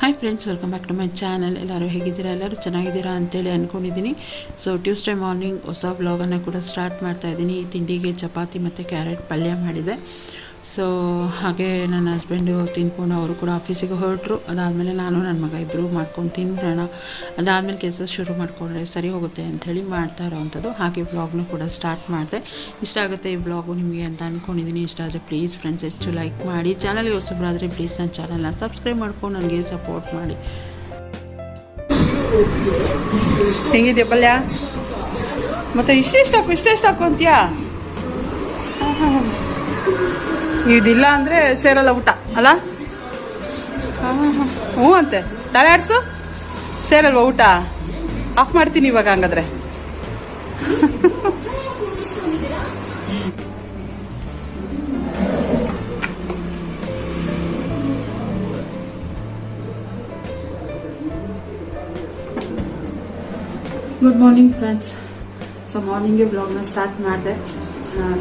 Hi friends welcome back to my channel ಎಲ್ಲರೂ ಹೇಗಿದ್ದೀರಾ? ಎಲ್ಲರೂ ಚೆನ್ನಾಗಿದ್ದೀರಾ ಅಂತೇಳಿ ಅಂದ್ಕೊಂಡಿದ್ದೀನಿ ಸೊ ಟ್ಯೂಸ್ಡೇ ಮಾರ್ನಿಂಗ್ ಹೊಸ ವ್ಲಾಗನ್ನು ಕೂಡ ಸ್ಟಾರ್ಟ್ ಮಾಡ್ತಾ ಇದ್ದೀನಿ. ಈ ತಿಂಡಿಗೆ ಚಪಾತಿ ಮತ್ತು ಕ್ಯಾರೆಟ್ ಪಲ್ಯ ಮಾಡಿದೆ. ಸೊ ಹಾಗೆ ನನ್ನ ಹಸ್ಬೆಂಡು ತಿನ್ಕೊಂಡು ಅವರು ಕೂಡ ಆಫೀಸಿಗೆ ಹೊರಟರು. ಅದಾದಮೇಲೆ ನಾನು ನನ್ನ ಮಗ ಇಬ್ಬರು ಮಾಡ್ಕೊಂಡು ತಿನ್ಬಿಡೋಣ. ಅದಾದಮೇಲೆ ಕೆಲಸ ಶುರು ಮಾಡಿಕೊಂಡ್ರೆ ಸರಿ ಹೋಗುತ್ತೆ ಅಂಥೇಳಿ ಮಾಡ್ತಾ ಇರೋವಂಥದ್ದು. ಹಾಗೆ ವ್ಲಾಗ್ನು ಕೂಡ ಸ್ಟಾರ್ಟ್ ಮಾಡಿದೆ. ಇಷ್ಟ ಆಗುತ್ತೆ ಈ ವ್ಲಾಗು ನಿಮಗೆ ಅಂತ ಅಂದ್ಕೊಂಡಿದ್ದೀನಿ ಇಷ್ಟ ಆದರೆ ಪ್ಲೀಸ್ ಫ್ರೆಂಡ್ಸ್ ಹೆಚ್ಚು ಲೈಕ್ ಮಾಡಿ. ಚಾನಲ್ಗೆ ಹೊಸಬ್ರಾದರೆ ಪ್ಲೀಸ್ ನನ್ನ ಚಾನಲ್ನ ಸಬ್ಸ್ಕ್ರೈಬ್ ಮಾಡ್ಕೊಂಡು ನನಗೆ ಸಪೋರ್ಟ್ ಮಾಡಿ. ಹೆಂಗಿದ್ಯಾ ಪಲ್ಯ? ಮತ್ತೆ ಇಷ್ಟೇ ಹಾಕು ಇಷ್ಟೇ ಹಾಕು ಅಂತೀಯಾ? ಇದಿಲ್ಲ ಅಂದ್ರೆ ಸೇರಲ್ಲ ಊಟ, ಅಲ್ಲ? ಹ್ಞೂ ಅಂತೆ. ತಲೆ ಆಡ್ಸು? ಸೇರಲ್ವಾ ಊಟ? ಆಫ್ ಮಾಡ್ತೀನಿ ಇವಾಗ ಹಂಗಾದ್ರೆ. ಗುಡ್ ಮಾರ್ನಿಂಗ್ ಫ್ರೆಂಡ್ಸ್ ಸೊ ಮಾರ್ನಿಂಗೇ ಬ್ಲಾಗ್ನ ಸ್ಟಾರ್ಟ್ ಮಾಡಿದೆ.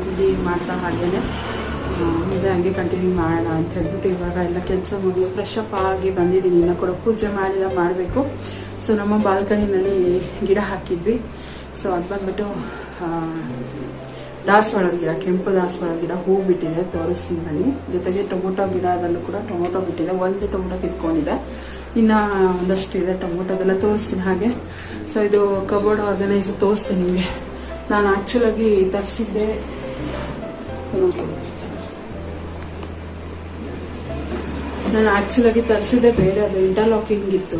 ತಿಂಡಿ ಮಾಡ್ತಾ ಹಾಗೇನೆ. ಮುಂದೆ ಹಂಗೆ ಕಂಟಿನ್ಯೂ ಮಾಡೋಣ ಅಂತ ಹೇಳ್ಬಿಟ್ಟು ಇವಾಗ ಎಲ್ಲ ಕೆಲಸ ಮುಗಿದು ಫ್ರೆಶ್ ಅಪ್ ಆಗಿ ಬಂದಿದ್ದೀನಿ. ಇನ್ನು ಕೂಡ ಪೂಜೆ ಮಾಡಿಲ್ಲ ಮಾಡಬೇಕು. ಸೊ ನಮ್ಮ ಬಾಲ್ಕನಿನಲ್ಲಿ ಗಿಡ ಹಾಕಿದ್ವಿ. ಸೊ ಅದು ಬಂದ್ಬಿಟ್ಟು ದಾಸವಾಳ ಗಿಡ, ಕೆಂಪು ದಾಸವಾಳ ಗಿಡ ಹೂ ಬಿಟ್ಟಿದೆ, ತೋರಿಸ್ತೀನಿ ಬನ್ನಿ. ಜೊತೆಗೆ ಟೊಮೊಟೊ ಗಿಡದಲ್ಲೂ ಕೂಡ ಟೊಮೊಟೊ ಬಿಟ್ಟಿದೆ. ಒಂದು ಟೊಮೊಟೊ ಕಿತ್ಕೊಂಡಿದೆ ಇನ್ನು ಒಂದಷ್ಟು ಇದೆ ಟೊಮೊಟೊದೆಲ್ಲ ತೋರಿಸ್ತೀನಿ ಹಾಗೆ. ಸೊ ಇದು ಕಬೋರ್ಡ್ ಆರ್ಗನೈಸ್ ತೋರಿಸ್ತೀನಿ ನಿಮಗೆ. ನಾನು ಆ್ಯಕ್ಚುಲಾಗಿ ತರಿಸಿದ್ದೆ. ನಾನು ಆ್ಯಕ್ಚುಲಾಗಿ ತರಿಸಿದ್ದೆ ಬೇರೆ, ಅದು ಇಂಟರ್ಲಾಕಿಂಗ್ ಇತ್ತು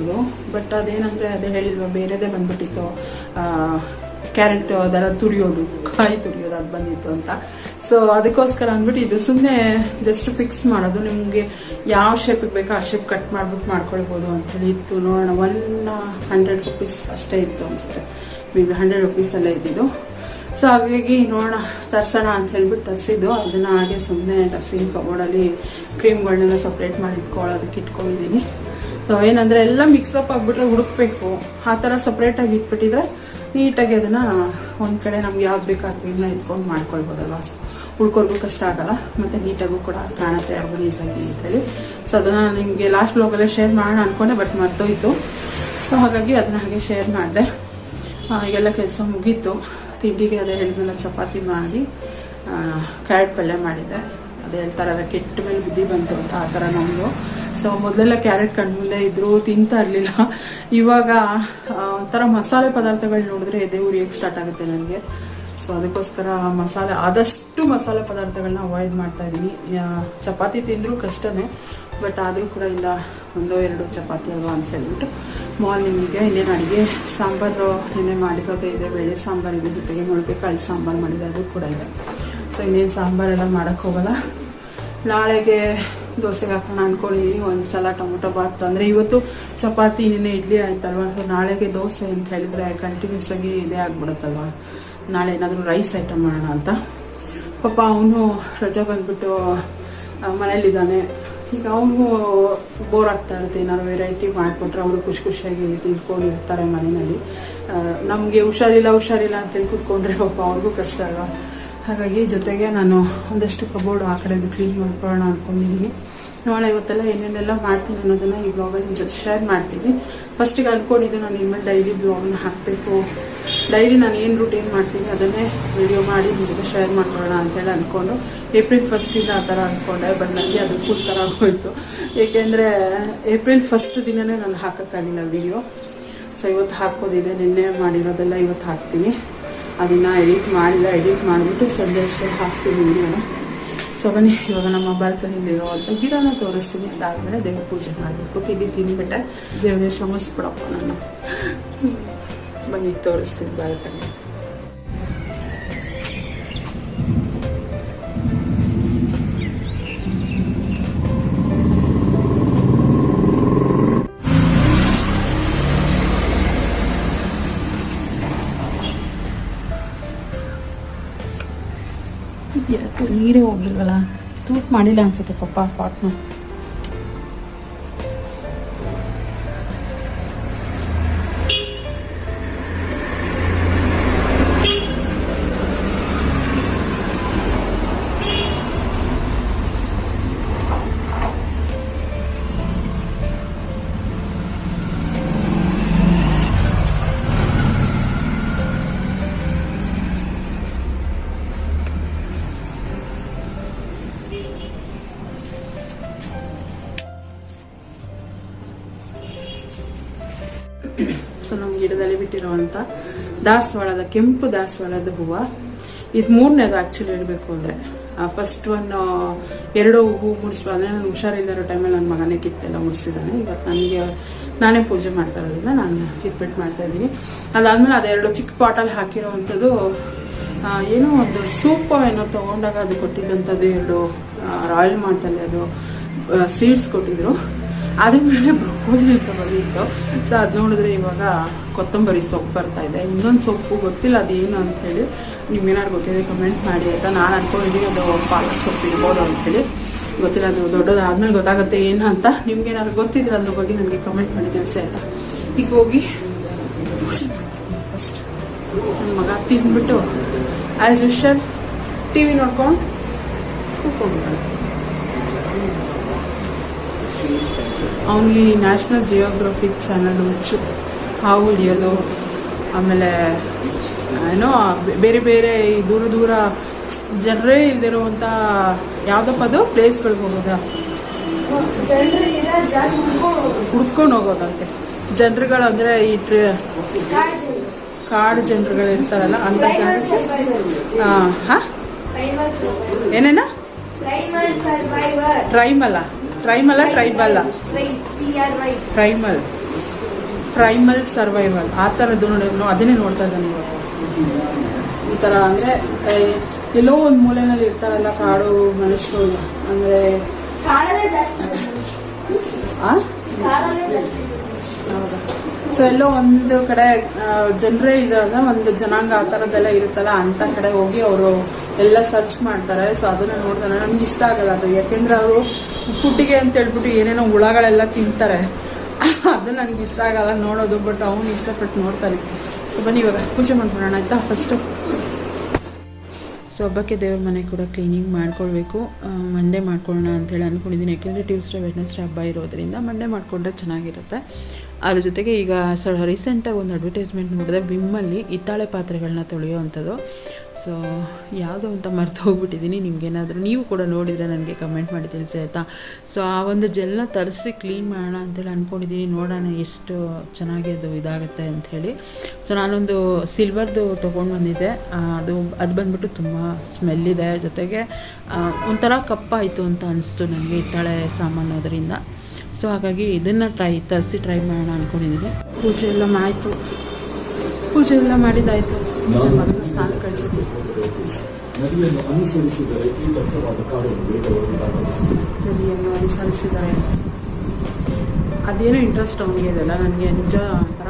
ಬಟ್ ಅದೇನಂದರೆ ಅದೇ ಹೇಳಿದ್ವ ಬೇರೆದೇ ಬಂದ್ಬಿಟ್ಟಿತ್ತು. ಕ್ಯಾರೆಟ್ ಅದರ ತುರಿಯೋದು ಕಾಯಿ ತುರಿಯೋದು ಅದು ಬಂದಿತ್ತು ಅಂತ. ಸೊ ಅದಕ್ಕೋಸ್ಕರ ಅಂದ್ಬಿಟ್ಟು ಇದು ಸುಮ್ಮನೆ ಜಸ್ಟ್ ಫಿಕ್ಸ್ ಮಾಡೋದು. ನಿಮಗೆ ಯಾವ ಶೇಪಿಗೆ ಬೇಕೋ ಆ ಶೇಪ್ ಕಟ್ ಮಾಡ್ಬಿಟ್ಟು ಮಾಡ್ಕೊಳ್ಬೋದು ಅಂತೇಳಿ ಇತ್ತು. ನೋಡೋಣ ಒನ್ ಹಂಡ್ರೆಡ್ ರುಪೀಸ್ ಅಷ್ಟೇ ಇತ್ತು ಅನಿಸುತ್ತೆ. ಮೇ ಬಿ ಹಂಡ್ರೆಡ್ ರುಪೀಸಲ್ಲೇ ಇದ್ದಿದ್ದು. ಸೊ ಹಾಗಾಗಿ ನೋಡೋಣ, ತರ್ಸೋಣ ಅಂತ ಹೇಳ್ಬಿಟ್ಟು ತರಿಸಿದ್ದು. ಅದನ್ನ ಹಾಗೆ ಸುಮ್ಮನೆ ಡ್ರೆಸ್ಸಿಂಗ್ ಕಬೋರ್ಡಲ್ಲಿ ಕ್ರೀಮ್ಗಳನ್ನೆಲ್ಲ ಸಪ್ರೇಟ್ ಮಾಡಿ ಇಟ್ಕೊಳ್ಳೋದಕ್ಕೆ ಇಟ್ಕೊಂಡಿದ್ದೀನಿ. ಸೊ ಏನಂದರೆ ಎಲ್ಲ ಮಿಕ್ಸಪ್ ಆಗಿಬಿಟ್ರೆ ಹುಡುಕ್ಬೇಕು. ಆ ಥರ ಸಪ್ರೇಟಾಗಿ ಇಟ್ಬಿಟ್ಟಿದ್ರೆ ನೀಟಾಗಿ ಅದನ್ನು ಒಂದು ಕಡೆ ನಮ್ಗೆ ಯಾವ್ದು ಬೇಕು ಕ್ರೀಮ್ನ ಇಟ್ಕೊಂಡು ಮಾಡ್ಕೊಳ್ಬೋದಲ್ವ? ಸೊ ಉಳ್ಕೊಳ್ಗೂ ಕಷ್ಟ ಆಗಲ್ಲ. ಮತ್ತು ನೀಟಾಗೂ ಕೂಡ ಕಾಣುತ್ತೆ ಆರ್ಗನೈಸ್ ಆಗಿ ಅಂತೇಳಿ ಸೊ ಅದನ್ನು ನಿಮಗೆ ಲಾಸ್ಟ್ ಬ್ಲಾಗಲ್ಲೇ ಶೇರ್ ಮಾಡೋಣ ಅಂದ್ಕೊಂಡೆ ಬಟ್ ಮರ್ತೋಯ್ತು. ಸೊ ಹಾಗಾಗಿ ಅದನ್ನ ಹಾಗೆ ಶೇರ್ ಮಾಡಿದೆ. ಎಲ್ಲ ಕೆಲಸ ಮುಗೀತು. ತಿಂಡಿಗೆ ಅದೇ ಹೇಳಿದ್ಮೇಲೆ ಚಪಾತಿ ಮಾಡಿ ಕ್ಯಾರೆಟ್ ಪಲ್ಯ ಮಾಡಿದ್ದೆ. ಅದೇ ಹೇಳ್ತಾರಲ್ಲ ಕೆಟ್ಟ ಮೇಲೆ ಬುದ್ಧಿ ಬಂತು ಅಂತ ಆ ಥರ ನಮ್ಮದು ಸೊ ಮೊದಲೆಲ್ಲ ಕ್ಯಾರೆಟ್ ಕಣ್ಮುಂದೆ ಇದ್ರು ತಿಂತಾ ಇರಲಿಲ್ಲ. ಇವಾಗ ಒಂಥರ ಮಸಾಲೆ ಪದಾರ್ಥಗಳು ನೋಡಿದ್ರೆ ಎದೆ ಉರಿಯೋಕ್ಕೆ ಸ್ಟಾರ್ಟ್ ಆಗುತ್ತೆ ನನಗೆ. ಸೊ ಅದಕ್ಕೋಸ್ಕರ ಮಸಾಲೆ, ಆದಷ್ಟು ಮಸಾಲೆ ಪದಾರ್ಥಗಳನ್ನ ಅವಾಯ್ಡ್ ಮಾಡ್ತಾ ಇದ್ದೀನಿ. ಚಪಾತಿ ತಿಂದರೂ ಕಷ್ಟನೇ ಬಟ್ ಆದರೂ ಕೂಡ ಇಲ್ಲ, ಒಂದೋ ಎರಡು ಚಪಾತಿ ಅಲ್ವಾ ಅಂತ ಹೇಳ್ಬಿಟ್ಟು ಮಾರ್ನಿಂಗಿಗೆ ಇನ್ನೇನು ಅಡುಗೆ? ಸಾಂಬಾರು ನೆನೆ ಮಾಡಿದಾಗ ಇದೆ ಬೇಳೆ ಸಾಂಬಾರು ಇದೆ, ಜೊತೆಗೆ ಮೊಳಕೆ ಕಾಳು ಸಾಂಬಾರು ಮಾಡಿದೆ ಅದು ಕೂಡ ಇದೆ. ಸೊ ಇನ್ನೇನು ಸಾಂಬಾರೆಲ್ಲ ಮಾಡೋಕ್ಕೆ ಹೋಗಲ್ಲ. ನಾಳೆಗೆ ದೋಸೆಗೆ ಹಾಕೋಣ ಅಂದ್ಕೊಂಡಿದ್ದೀನಿ ಒಂದು ಸಲ ಟೊಮೊಟೊ ಬಾತ್. ಅಂದರೆ ಇವತ್ತು ಚಪಾತಿ, ನಿನ್ನೆ ಇಡ್ಲಿ ಆಯ್ತಲ್ವ? ಸೊ ನಾಳೆಗೆ ದೋಸೆ ಅಂತ ಹೇಳಿದರೆ ಕಂಟಿನ್ಯೂಸ್ ಆಗಿ ಇದೇ ಆಗ್ಬಿಡುತ್ತಲ್ವ? ನಾಳೆ ಏನಾದರೂ ರೈಸ್ ಐಟಮ್ ಮಾಡೋಣ ಅಂತ. ಪಾಪ ಅವನು ರಜಾ ಬಂದ್ಬಿಟ್ಟು ಮನೇಲಿದ್ದಾನೆ ಈಗ ಅವನು ಬೋರ್ ಆಗ್ತಾ ಇರುತ್ತೆ, ಏನಾದ್ರು ವೆರೈಟಿ ಮಾಡಿಕೊಟ್ರೆ ಅವರು ಖುಷಿ ಖುಷಿಯಾಗಿ ತಿಳ್ಕೊಂಡು ಇರ್ತಾರೆ ಮನೆಯಲ್ಲಿ ನಮಗೆ ಹುಷಾರಿಲ್ಲ ಹುಷಾರಿಲ್ಲ ಅಂತೇಳಿ ಕೂತ್ಕೊಂಡ್ರೆ ಪಾಪ ಅವ್ರಿಗೂ ಕಷ್ಟ ಅಲ್ವಾ? ಹಾಗಾಗಿ ಜೊತೆಗೆ ನಾನು ಒಂದಷ್ಟು ಕಬೋರ್ಡ್ ಆ ಕಡೆದು ಕ್ಲೀನ್ ಮಾಡ್ಕೊಳ್ಳೋಣ ಅಂದ್ಕೊಂಡಿದ್ದೀನಿ ನಾಳೆ ಇವತ್ತೆಲ್ಲ ಏನೇನೆಲ್ಲ ಮಾಡ್ತೀನಿ ಅನ್ನೋದನ್ನ ಈ ಬ್ಲಾಗಲ್ಲಿ ನಿಮ್ಮ ಜೊತೆ ಶೇರ್ ಮಾಡ್ತೀನಿ. ಫಸ್ಟಿಗೆ ಅಂದ್ಕೊಂಡಿದ್ದು ನಾನು ಇನ್ಮೇಲೆ ಡೈಲಿ ಬ್ಲಾಗ್ನ ಹಾಕಬೇಕು. ಡೈಲಿ ನಾನು ಏನು ರೂಟೀನ್ ಮಾಡ್ತೀನಿ ಅದನ್ನೇ ವಿಡಿಯೋ ಮಾಡಿ ನಿಮಗೆ ಶೇರ್ ಮಾಡ್ಕೊಳ್ಳೋಣ ಅಂತೇಳಿ ಅಂದ್ಕೊಂಡು ಏಪ್ರಿಲ್ ಫಸ್ಟಿಂದ ಆ ಥರ ಅಂದ್ಕೊಂಡೆ ಬಟ್ ನನಗೆ ಅದು ಫುಲ್ ಥರ ಹೋಯಿತು ಏಕೆಂದರೆ ಏಪ್ರಿಲ್ ಫಸ್ಟ್ ದಿನನೇ ನಾನು ಹಾಕೋಕ್ಕಾಗಿಲ್ಲ ವಿಡಿಯೋ ಸೊ ಇವತ್ತು ಹಾಕೋದಿದೆ ನಿನ್ನೆ ಮಾಡಿರೋದೆಲ್ಲ ಇವತ್ತು ಹಾಕ್ತೀನಿ. ಅದನ್ನು ಎಡಿಟ್ ಮಾಡಿಲ್ಲ ಎಡಿಟ್ ಮಾಡಿಬಿಟ್ಟು ಸಂಜೆ ಅಷ್ಟೇ ಹಾಕ್ತೀನಿ ನಾನು ಸೊ ಬನ್ನಿ, ಇವಾಗ ನಮ್ಮ ಬಾಲ್ಕನಿಲಿ ಇರುವಂಥ ಗಿಡನ ತೋರಿಸ್ತೀನಿ. ಅದಾದಮೇಲೆ ದೇವ್ರ ಪೂಜೆ ಮಾಡಬೇಕು. ತಿಂಡಿ ತಿಂದ್ಬಿಟ್ಟೆ ದೇವರೇ ಶ್ರಮಿಸ್ಬಿಡಪ್ಪ ನಾನು ಬನ್ನಿ ತೋರಿಸ್ತೀನಿ ಬಾಲ್ಕನಿ ಯಾಕೆ ನೀರೇ ಹೋಗಿಲ್ವಲ್ಲ ತೂಟ್ ಮಾಡಿಲ್ಲ ಅನ್ಸುತ್ತೆ ಪಪ್ಪ ಪಾಟ್ನ ಗಿಡದಲ್ಲಿ ಬಿಟ್ಟಿರುವಂತ ದಾಸವಾಳದ ಕೆಂಪು ದಾಸವಾಳದ ಹೂವು. ಇದು ಮೂರನೇದು ಆ್ಯಕ್ಚುಲಿ ಹೇಳಬೇಕು ಅಂದರೆ. ಫಸ್ಟ್ ಒನ್ ಎರಡು ಹೂವು ಮುಡಿಸುವ ಅಂದರೆ ನಾನು ಹುಷಾರಿಲ್ಲದಿರೋ ಟೈಮಲ್ಲಿ ನನ್ನ ಮಗನೇ ಕಿತ್ತೆಲ್ಲ ಮುಡಿಸಿದ್ದಾನೆ ಇವತ್ತು ನನಗೆ ನಾನೇ ಪೂಜೆ ಮಾಡ್ತಾ ಇರೋದ್ರಿಂದ ನಾನು ಮಾಡ್ತಾ ಇದ್ದೀನಿ. ಅದಾದಮೇಲೆ ಅದೆರಡು ಚಿಕ್ಕ ಪಾಟಲ್ಲಿ ಹಾಕಿರೋವಂಥದ್ದು ಏನೋ ಒಂದು ಸೂಪ್ ಏನೋ ತೊಗೊಂಡಾಗ ಅದು ಕೊಟ್ಟಿದ್ದಂಥದ್ದು, ಎರಡು ರಾಯಲ್ ಮಾರ್ಟಲ್ಲಿ ಅದು ಸೀಡ್ಸ್ ಕೊಟ್ಟಿದ್ರು. ಅದ್ರ ಮೇಲೆ ಬ್ರೊಕೋಲಿ ಅಂತ ಬಂದಿತ್ತು. ಸೊ ಅದು ನೋಡಿದ್ರೆ ಇವಾಗ ಕೊತ್ತಂಬರಿ ಸೊಪ್ಪು ಬರ್ತಾ ಇದೆ. ಇನ್ನೊಂದು ಸೊಪ್ಪು ಗೊತ್ತಿಲ್ಲ, ಅದೇನು ಅಂತ ಹೇಳಿ ನಿಮ್ಗೇನಾದ್ರು ಗೊತ್ತಿದೆ ಕಮೆಂಟ್ ಮಾಡಿ ಅಂತ ನಾನು ಅನ್ಕೊಂಡಿದ್ದೀನಿ ಅದು ಪಾಲಕ್ ಸೊಪ್ಪು ಇರ್ಬೋದು ಅಂಥೇಳಿ ಗೊತ್ತಿಲ್ಲ, ಅದು ದೊಡ್ಡದಾದ್ಮೇಲೆ ಗೊತ್ತಾಗುತ್ತೆ ಏನು ಅಂತ. ನಿಮ್ಗೇನಾದ್ರು ಗೊತ್ತಿದ್ರೆ ಅದ್ರ ಬಗ್ಗೆ ನನಗೆ ಕಮೆಂಟ್ ಮಾಡಿ ತಿಳಿಸಿ ಆಯಿತಾ? ಈಗ ಹೋಗಿ ಫಸ್ಟ್ ನನ್ನ ಮಗ ತಿಂದ್ಬಿಟ್ಟು ಆ್ಯಸ್ ಯೂಶಲ್ ಟಿ ವಿ ನೋಡ್ಕೊಂಡು ಕೂತ್ಕೊಂಡ್ಬಿಟ್ಟಾನೆ ಅವನಿಗೆ ಈ ನ್ಯಾಷನಲ್ ಜಿಯೋಗ್ರಫಿ ಚಾನಲ್ ಹುಚ್ಚು. ಹಾವು ಹಿಡಿಯೋದು ಆಮೇಲೆ ಏನೋ ಬೇರೆ ಬೇರೆ ಈ ದೂರ ದೂರ ಜನರೇ ಇಲ್ದಿರುವಂಥ ಯಾವುದಪ್ಪ ಅದು? ಪ್ಲೇಸ್ಗಳಿಗೆ ಹೋಗೋದಾ? ಹುಡ್ಕೊಂಡು ಹೋಗೋದಂತೆ. ಜನರುಗಳು ಅಂದರೆ ಈ ಟ್ರಿ ಕಾಡು ಜನರುಗಳು ಇರ್ತಾರಲ್ಲ ಅಂತ ಜನ ಹಾಂ? ಏನೇನ? ಟ್ರೈಮಲ್ಲ ಟ್ರೈಮಲ್ಲ ಟ್ರೈಬಲ್ಲ ಟ್ರೈಮಲ್ ಟ್ರೈಮಲ್ ಸರ್ವೈವಲ್ ಆ ಥರದ್ದು ನೋಡಿ ಅದನ್ನೇ ನೋಡ್ತಾ ಇದ್ದಾನೆ ಇವಾಗ ಈ ಥರ ಅಂದರೆ ಎಲ್ಲೋ ಒಂದು ಮೂಲೆಯಲ್ಲಿ ಇರ್ತಾರಲ್ಲ ಕಾಡು ಮನುಷ್ಯರು ಅಂದರೆ ಸೊ ಎಲ್ಲೋ ಒಂದು ಕಡೆ ಜನರೇ ಇದಾಗ ಒಂದು ಜನಾಂಗ ಆ ಥರದ್ದೆಲ್ಲ ಇರುತ್ತಲ್ಲ ಅಂಥ ಕಡೆ ಹೋಗಿ ಅವರು ಎಲ್ಲ ಸರ್ಚ್ ಮಾಡ್ತಾರೆ. ಸೊ ಅದನ್ನ ನೋಡ್ತಾರೆ ನಮ್ಗೆ ಇಷ್ಟ ಆಗಲ್ಲ ಅದು. ಯಾಕೆಂದ್ರೆ ಅವರು ಫುಡ್ಡಿಗೆ ಅಂತ ಹೇಳ್ಬಿಟ್ಟು ಏನೇನೋ ಹುಳಗಳೆಲ್ಲ ತಿಂತಾರೆ. ಅದು ನನಗೆ ಇಷ್ಟ ಆಗಲ್ಲ ನೋಡೋದು ಬಟ್ ಅವನು ಇಷ್ಟಪಟ್ಟು ನೋಡ್ತಾನೆ. ಸೊ ಬನ್ನಿ ಇವಾಗ ಪೂಜೆ ಮಾಡ್ಬಿಡೋಣ, ಆಯ್ತಾ? ಫಸ್ಟು ಸೊ ಹಬ್ಬಕ್ಕೆ ದೇವ್ರ ಮನೆ ಕೂಡ ಕ್ಲೀನಿಂಗ್ ಮಾಡ್ಕೊಳ್ಬೇಕು. ಮಂಡೇ ಮಾಡ್ಕೊಳ್ಳೋಣ ಅಂತೇಳಿ ಅಂದ್ಕೊಂಡಿದ್ದೀನಿ ಯಾಕೆಂದರೆ ಟ್ಯೂಸ್ಡೇ ವೆಡ್ನೆಸ್ಡೇ ಹಬ್ಬ ಇರೋದ್ರಿಂದ ಮಂಡೇ ಮಾಡಿಕೊಂಡ್ರೆ ಚೆನ್ನಾಗಿರುತ್ತೆ. ಅದ್ರ ಜೊತೆಗೆ ಈಗ ಸ ರೀಸೆಂಟಾಗಿ ಒಂದು ಅಡ್ವರ್ಟೈಸ್ಮೆಂಟ್ ನೋಡಿದೆ ವಿಮ್ಮಲ್ಲಿ ಹಿತ್ತಾಳೆ ಪಾತ್ರೆಗಳನ್ನ ತೊಳೆಯುವಂಥದ್ದು. ಸೊ ಯಾವುದೋ ಅಂತ ಮರ್ತು ಹೋಗ್ಬಿಟ್ಟಿದ್ದೀನಿ. ನಿಮಗೇನಾದರೂ ನೀವು ಕೂಡ ನೋಡಿದರೆ ನನಗೆ ಕಮೆಂಟ್ ಮಾಡಿ ತಿಳಿಸಿ, ಆಯಿತಾ? ಸೊ ಆ ಒಂದು ಜೆಲ್ನ ತರಿಸಿ ಕ್ಲೀನ್ ಮಾಡೋಣ ಅಂತೇಳಿ ಅಂದ್ಕೊಂಡಿದ್ದೀನಿ ನೋಡೋಣ ಎಷ್ಟು ಚೆನ್ನಾಗಿ ಅದು ಇದಾಗುತ್ತೆ ಅಂಥೇಳಿ. ಸೊ ನಾನೊಂದು ಸಿಲ್ವರ್ದು ತೊಗೊಂಡು ಬಂದಿದ್ದೆ. ಅದು ಅದು ಬಂದ್ಬಿಟ್ಟು ತುಂಬ ಸ್ಮೆಲ್ ಇದೆ. ಜೊತೆಗೆ ಒಂಥರ ಕಪ್ಪಾಯಿತು ಅಂತ ಅನಿಸ್ತು ನನಗೆ ಹಿತ್ತಾಳೆ ಸಾಮಾನು ಅದರಿಂದ ಸೊ ಹಾಗಾಗಿ ಇದನ್ನು ಟ್ರೈ ತರಿಸಿ ಟ್ರೈ ಮಾಡೋಣ ಅಂದ್ಕೊಂಡಿದ್ದೀನಿ ಪೂಜೆ ಎಲ್ಲ ಆಯಿತು. ಪೂಜೆ ಎಲ್ಲ ಮಾಡಿದ್ದಾಯಿತು ಮಗನ ಸ್ನಾನ ಕಳಿಸಿದ್ವಿ. ನದಿಯನ್ನು ಅನುಸರಿಸಿದರೆ ಈ ದಟ್ಟವಾದ ಕಾಡನ್ನು ವೇಗವಾಗಿ ದಾಟಬಹುದು. ನದಿಯನ್ನು ಅನುಸರಿಸಿದ್ದಾರೆ ಅದೇನೋ ಇಂಟ್ರೆಸ್ಟ್ ಅವನಿಗೆ ಇದೆಲ್ಲ. ನನಗೆ ನಿಜ ಒಂಥರ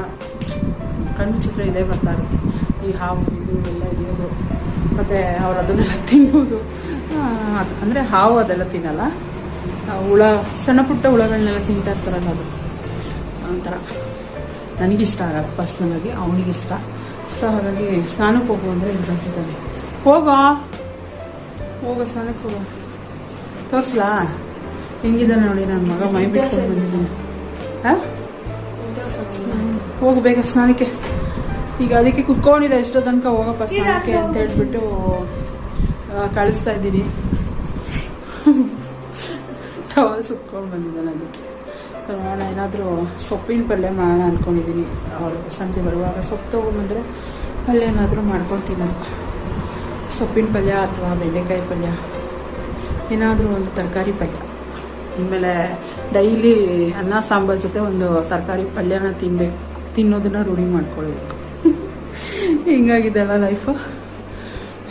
ಕಣ್ಣು ಚಿತ್ರ ಇದೇ ಬರ್ತಾ ಇರುತ್ತೆ. ಈ ಹಾವು ಇದು ಎಲ್ಲ ಹಿಡಿಯೋದು ಮತ್ತು ಅವ್ರು ಅದನ್ನೆಲ್ಲ ತಿನ್ಬೋದು ಅಂದರೆ ಹಾವು ಅದೆಲ್ಲ ತಿನ್ನಲ್ಲ. ಹುಳ ಸಣ್ಣ ಪುಟ್ಟ ಹುಳಗಳನ್ನೆಲ್ಲ ತಿಂತಾ ಇರ್ತಾರಲ್ಲ ಅದು. ಒಂಥರ ನನಗಿಷ್ಟ ಆಗಲ್ಲ ಪರ್ಸನಲಾಗಿ ಅವನಿಗಿಷ್ಟ. ಸೊ ಹಾಗಾಗಿ ಸ್ನಾನಕ್ಕೆ ಹೋಗು ಅಂದರೆ ಇಲ್ಲಿ ಬಂದಿದ್ದಾನೆ ಹೋಗೋ. ಹೋಗೋ ಸ್ನಾನಕ್ಕೆ ಹೋಗೋ. ತೋರಿಸ್ಲಾ? ಹೆಂಗಿದ್ದಾನೆ ನೋಡಿ ನನ್ನ ಮಗ ಮೈ ಬಿಟ್ಟು ಬಂದಿದ್ದೀನಿ. ಹಾಂ? ಹೋಗು ಬೇಗ ಸ್ನಾನಕ್ಕೆ. ಈಗ ಅದಕ್ಕೆ ಕುತ್ಕೊಂಡಿದೆ ಎಷ್ಟೋ ತನಕ ಹೋಗಪ್ಪ ಸ್ನಾನಕ್ಕೆ ಅಂತ ಹೇಳ್ಬಿಟ್ಟು ಕಳಿಸ್ತಾ ಇದ್ದೀನಿ. ಟವಲ್ ಸುತ್ಕೊಂಡು ಬಂದಿದ್ದಾನೆ ಅದಕ್ಕೆ. ನಾನು ಏನಾದರೂ ಸೊಪ್ಪಿನ ಪಲ್ಯ ಮಾಡೋಣ ಅಂದ್ಕೊಂಡಿದ್ದೀನಿ ಅವಳು ಸಂಜೆ ಬರುವಾಗ ಸೊಪ್ಪು ತೊಗೊಂಬಂದರೆ ಪಲ್ಯ ಏನಾದರೂ ಮಾಡ್ಕೊಂಡು ಸೊಪ್ಪಿನ ಪಲ್ಯ ಅಥವಾ ಬೆಂಡೆಕಾಯಿ ಪಲ್ಯ. ಏನಾದರೂ ಒಂದು ತರಕಾರಿ ಪಲ್ಯ. ಆಮೇಲೆ ಡೈಲಿ ಅನ್ನ, ಸಾಂಬಾರು ಜೊತೆ ಒಂದು ತರಕಾರಿ ಪಲ್ಯನ ತಿನ್ನಬೇಕು ತಿನ್ನೋದನ್ನ ರೂಢಿ ಮಾಡ್ಕೊಳ್ಬೇಕು. ಹಿಂಗಾಗಿದೆಲ್ಲ ಲೈಫು.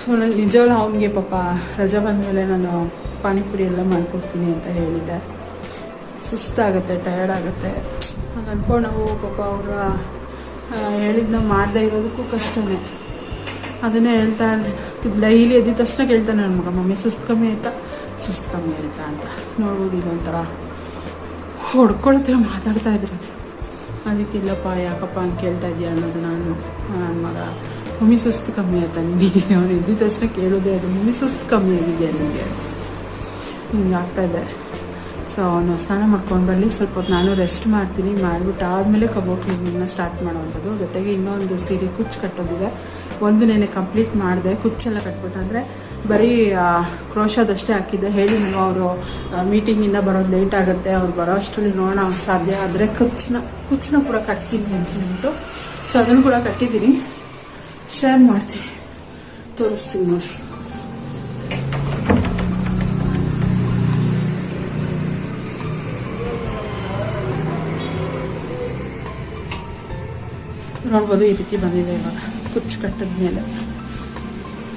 ಸೊ ನಾನು ನಿಜವಾಗ್ಲೂ ಅವನಿಗೆ ಪಾಪ ರಜೆ ಬಂದಮೇಲೆ ನಾನು ಪಾನಿಪುರಿ ಎಲ್ಲ ಮಾಡಿಕೊಡ್ತೀನಿ ಅಂತ ಹೇಳಿದ್ದೆ. ಸುಸ್ತಾಗುತ್ತೆ ಟಯರ್ಡ್ ಆಗುತ್ತೆ. ಹಂಗೆ ಅಂದ್ಕೊಂಡು ನಾವು ಪಾಪ ಅವರ ನಾವು ಮಾಡದೆ ಇರೋದಕ್ಕೂ ಕಷ್ಟನೇ. ಅದನ್ನೇ ಹೇಳ್ತಾ ಡೈಲಿ ಎದ್ದ ತಕ್ಷಣ ಕೇಳ್ತಾನೆ ನನ್ನ ಮಗ ಮಮ್ಮಿ ಸುಸ್ತು ಕಮ್ಮಿ ಆಯ್ತಾ? ಸುಸ್ತು ಕಮ್ಮಿ ಆಯ್ತಾ ಅಂತ. ನೋಡ್ಬೋದು ಒಂಥರ ಹೊಡ್ಕೊಳ್ತೇ ಮಾತಾಡ್ತಾ ಇದ್ರು. ಅದಕ್ಕೆ ಇಲ್ಲಪ್ಪ, ಯಾಕಪ್ಪ ಅಂತ ಕೇಳ್ತಾ ಇದೆಯಾ ಅನ್ನೋದು ನಾನು ನನ್ನ ಮಗ. ಮಮ್ಮಿ ಸುಸ್ತು ಕಮ್ಮಿ ಆಯ್ತಾ ನಿನಗೆ ಅವನು ಎದ್ದ ತಕ್ಷಣ ಕೇಳೋದೇ ಅದು. ಮಮ್ಮಿ ಸುಸ್ತು ಕಮ್ಮಿ ಆಗಿದೆಯಾ ನಿನಗೆ ಹಿಂಗೆ ಇದೆ. ಸೊ ಅವನು ಸ್ನಾನ ಮಾಡ್ಕೊಂಡು ಬರಲಿ, ಸ್ವಲ್ಪ ಹೊತ್ತು ನಾನು ರೆಸ್ಟ್ ಮಾಡ್ತೀನಿ. ಮಾಡಿಬಿಟ್ಟು ಆದಮೇಲೆ ಕಬೋರ್ಡ್ ಕ್ಲೀನಿಂಗ್ನ ಸ್ಟಾರ್ಟ್ ಮಾಡೋವಂಥದ್ದು. ಜೊತೆಗೆ ಇನ್ನೊಂದು ಸೀರೆ ಕುಚ್ಚು ಕಟ್ಟೋದಿದೆ. ಒಂದು ನೆನೆ ಕಂಪ್ಲೀಟ್ ಮಾಡಿದೆ. ಕುಚ್ಚೆಲ್ಲ ಕಟ್ಬಿಟ್ಟು ಅಂದರೆ ಬರೀ ಕ್ರೋಶದಷ್ಟೇ ಹಾಕಿದ್ದೆ. ಹೇಳಿ ನೀವು ಅವರು ಮೀಟಿಂಗಿಂದ ಬರೋದು ಲೇಟ್ ಆಗುತ್ತೆ. ಅವ್ರು ಬರೋ ಅಷ್ಟರಲ್ಲಿ ನೋಡೋಣ ಸಾಧ್ಯ ಆದರೆ ಕುಚ್ಚನ ಕುಚ್ಚನ್ನ ಕೂಡ ಕಟ್ತೀನಿ ಅಂತ ಹೇಳ್ಬಿಟ್ಟು. ಸೊ ಅದನ್ನು ಕೂಡ ಕಟ್ಟಿದ್ದೀನಿ. ಶೇರ್ ಮಾಡ್ತೀನಿ. ತೋರಿಸ್ತೀನಿ ನೋಡಿ. ನೋಡ್ಬೋದು ಈ ರೀತಿ ಬಂದಿದೆ ಇವಾಗ. ಕುಚ್ಚು ಕಟ್ಟಿದ ಮೇಲೆ.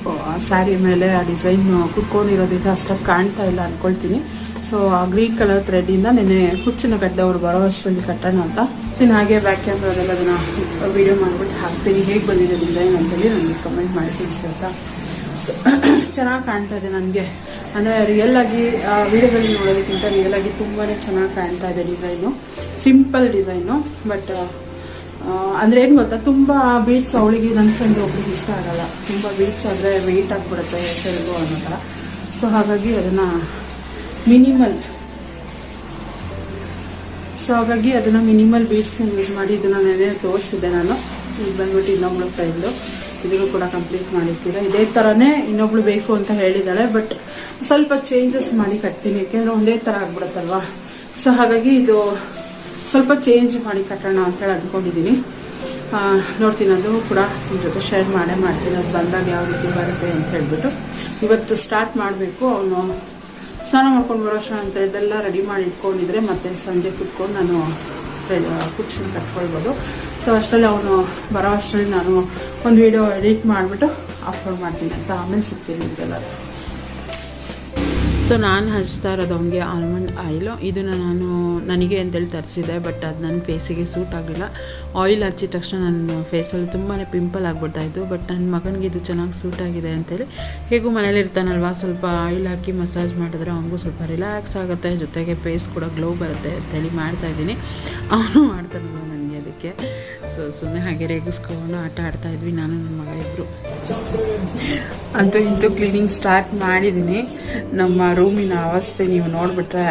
ಆ ಸ್ಯಾರಿ ಮೇಲೆ ಆ ಡಿಸೈನ್ ಕುಟ್ಕೊಂಡಿರೋದ್ರಿಂದ ಅಷ್ಟಾಗಿ ಕಾಣ್ತಾ ಇಲ್ಲ ಅನ್ಕೊಳ್ತೀನಿ. ಸೊ ಆ ಗ್ರೀನ್ ಕಲರ್ ಥ್ರೆಡ್ಡಿಂದ ನಿನ್ನೆ ಕುಚ್ಚನ್ನು ಕಟ್ಟದವ್ರು ಬರೋ ಅಷ್ಟರಲ್ಲಿ ಕಟ್ಟೋಣ ಅಂತ. ನೀನು ಹಾಗೆ ಬ್ಯಾಕ್ ಕ್ಯಾಮ್ರಾದಲ್ಲಿ ಅದನ್ನು ವಿಡಿಯೋ ಮಾಡ್ಬಿಟ್ಟು ಹಾಕ್ತೀನಿ. ಹೇಗೆ ಬಂದಿದೆ ಡಿಸೈನ್ ಅಂತೇಳಿ ನನಗೆ ಕಮೆಂಟ್ ಮಾಡಿ ತಿಳಿಸಿ ಅಂತ ಸೊ ಚೆನ್ನಾಗಿ ಕಾಣ್ತಾ ಇದೆ ನನಗೆ. ಅಂದರೆ ರಿಯಲ್ ಆಗಿ ವಿಡಿಯೋದಲ್ಲಿ ನೋಡೋದಕ್ಕಿಂತ ರಿಯಲ್ ಆಗಿ ತುಂಬಾ ಚೆನ್ನಾಗಿ ಕಾಣ್ತಾ ಇದೆ ಡಿಸೈನು ಸಿಂಪಲ್ ಡಿಸೈನು ಬಟ್ ಅಂದರೆ ಏನು ಗೊತ್ತಾ, ತುಂಬ ಬೀಟ್ಸ್ ಅವಳಿಗೆ ನನ್ನ ಫ್ರೆಂಡ್ ಒಬ್ರಿಗೆ ಇಷ್ಟ ಆಗಲ್ಲ. ತುಂಬ ಬೀಟ್ಸ್ ಆದರೆ ವೆಯ್ಟ್ ಆಗ್ಬಿಡುತ್ತೆ ಹೆಸರಿಗೂ ಅನ್ನೋ ತರ ಸೊ ಹಾಗಾಗಿ ಅದನ್ನು ಮಿನಿಮಲ್ ಸೊ ಹಾಗಾಗಿ ಅದನ್ನು ಮಿನಿಮಲ್ ಬೀಟ್ಸ್ನ ಯೂಸ್ ಮಾಡಿ ಇದನ್ನು ನೆನೆ ತೋರಿಸಿದ್ದೆ ನಾನು. ಇದು ಬಂದ್ಬಿಟ್ಟು ಇನ್ನೊಬ್ಳು ಫ್ರೆಂಡು ಇದನ್ನು ಕೂಡ ಕಂಪ್ಲೀಟ್ ಮಾಡಿರ್ತೀರ. ಇದೇ ಥರನೇ ಇನ್ನೊಬ್ಳು ಬೇಕು ಅಂತ ಹೇಳಿದ್ದಾಳೆ ಬಟ್ ಸ್ವಲ್ಪ ಚೇಂಜಸ್ ಮಾಡಿ ಕಟ್ತೀನಿ. ಯಾಕೆಂದರೆ ಒಂದೇ ಥರ ಆಗ್ಬಿಡುತ್ತಲ್ವಾ? ಸೊ ಹಾಗಾಗಿ ಇದು ಸ್ವಲ್ಪ ಚೇಂಜ್ ಮಾಡಿ ಕಟ್ಟೋಣ ಅಂತೇಳಿ ಅಂದ್ಕೊಂಡಿದ್ದೀನಿ. ನೋಡ್ತೀನಿ, ಅದು ಕೂಡ ನಿಮ್ಮ ಜೊತೆ ಶೇರ್ ಮಾಡೇ ಮಾಡ್ತೀನಿ. ಅದು ಬಂದಾಗ ಯಾವ ರೀತಿ ಬರುತ್ತೆ ಅಂತ ಹೇಳ್ಬಿಟ್ಟು. ಇವತ್ತು ಸ್ಟಾರ್ಟ್ ಮಾಡಬೇಕು, ಅವನು ಸ್ನಾನ ಮಾಡ್ಕೊಂಡು ಬರೋ ಅಷ್ಟು ಅಂತ ಇದೆಲ್ಲ ರೆಡಿ ಮಾಡಿ ಇಟ್ಕೊಂಡಿದ್ರೆ ಮತ್ತೆ ಸಂಜೆ ಕುತ್ಕೊಂಡು ನಾನು ಕುಚ್ಚನ್ನ ಕಟ್ಕೊಳ್ಬೋದು. ಸೊ ಅಷ್ಟರಲ್ಲಿ ಅವನು ಬರೋ ಅಷ್ಟರಲ್ಲಿ ನಾನು ಒಂದು ವಿಡಿಯೋ ಎಡಿಟ್ ಮಾಡಿಬಿಟ್ಟು ಅಪ್ಲೋಡ್ ಮಾಡ್ತೀನಿ ಅಂತ ಆಮೇಲೆ ಸಿಗ್ತೀನಿ ನಿಮಗೆಲ್ಲ. ಸೊ ನಾನು ಹಚ್ತಾ ಇರೋದು ಅವನಿಗೆ ಆಲ್ಮಂಡ್ ಆಯಿಲು ಇದನ್ನು ನಾನು ನನಗೆ ಅಂತೇಳಿ ತರಿಸಿದೆ ಬಟ್ ಅದು ನನ್ನ ಫೇಸಿಗೆ ಸೂಟ್ ಆಗಲಿಲ್ಲ ಆಯಿಲ್ ಹಚ್ಚಿದ ತಕ್ಷಣ ನನ್ನ ಫೇಸಲ್ಲಿ ತುಂಬಾ ಪಿಂಪಲ್ ಆಗ್ಬಿಡ್ತಾ ಇತ್ತು ಬಟ್ ನನ್ನ ಮಗನಿಗೆ ಇದು ಚೆನ್ನಾಗಿ ಸೂಟ್ ಆಗಿದೆ ಅಂತೇಳಿ ಹೇಗೂ ಮನೇಲಿ ಇರ್ತಾನಲ್ವಾ, ಸ್ವಲ್ಪ ಆಯಿಲ್ ಹಾಕಿ ಮಸಾಜ್ ಮಾಡಿದ್ರೆ ಅವನಿಗೂ ಸ್ವಲ್ಪ ರಿಲ್ಯಾಕ್ಸ್ ಆಗುತ್ತೆ, ಜೊತೆಗೆ ಫೇಸ್ ಕೂಡ ಗ್ಲೋ ಬರುತ್ತೆ ಅಂತೇಳಿ ಮಾಡ್ತಾಯಿದ್ದೀನಿ ಅವನು ಮಾಡ್ತಾನಲ್ವ ನನಗೆ ಅದಕ್ಕೆ? ಸೊ ಸುಮ್ಮನೆ ಹಾಗೆ ರೇಗಿಸ್ಕೊಂಡು ಆಟ ಆಡ್ತಾ ಇದ್ವಿ, ನಾನು ನನ್ನ ಮಗ ಇಬ್ರು. ಅಂತೂ ಇಂತೂ ಕ್ಲೀನಿಂಗ್ ಸ್ಟಾರ್ಟ್ ಮಾಡಿದ್ದೀನಿ. ನಮ್ಮ ರೂಮಿನ ಅವಸ್ಥೆ ನೀವು ನೋಡಿಬಿಟ್ರೆ,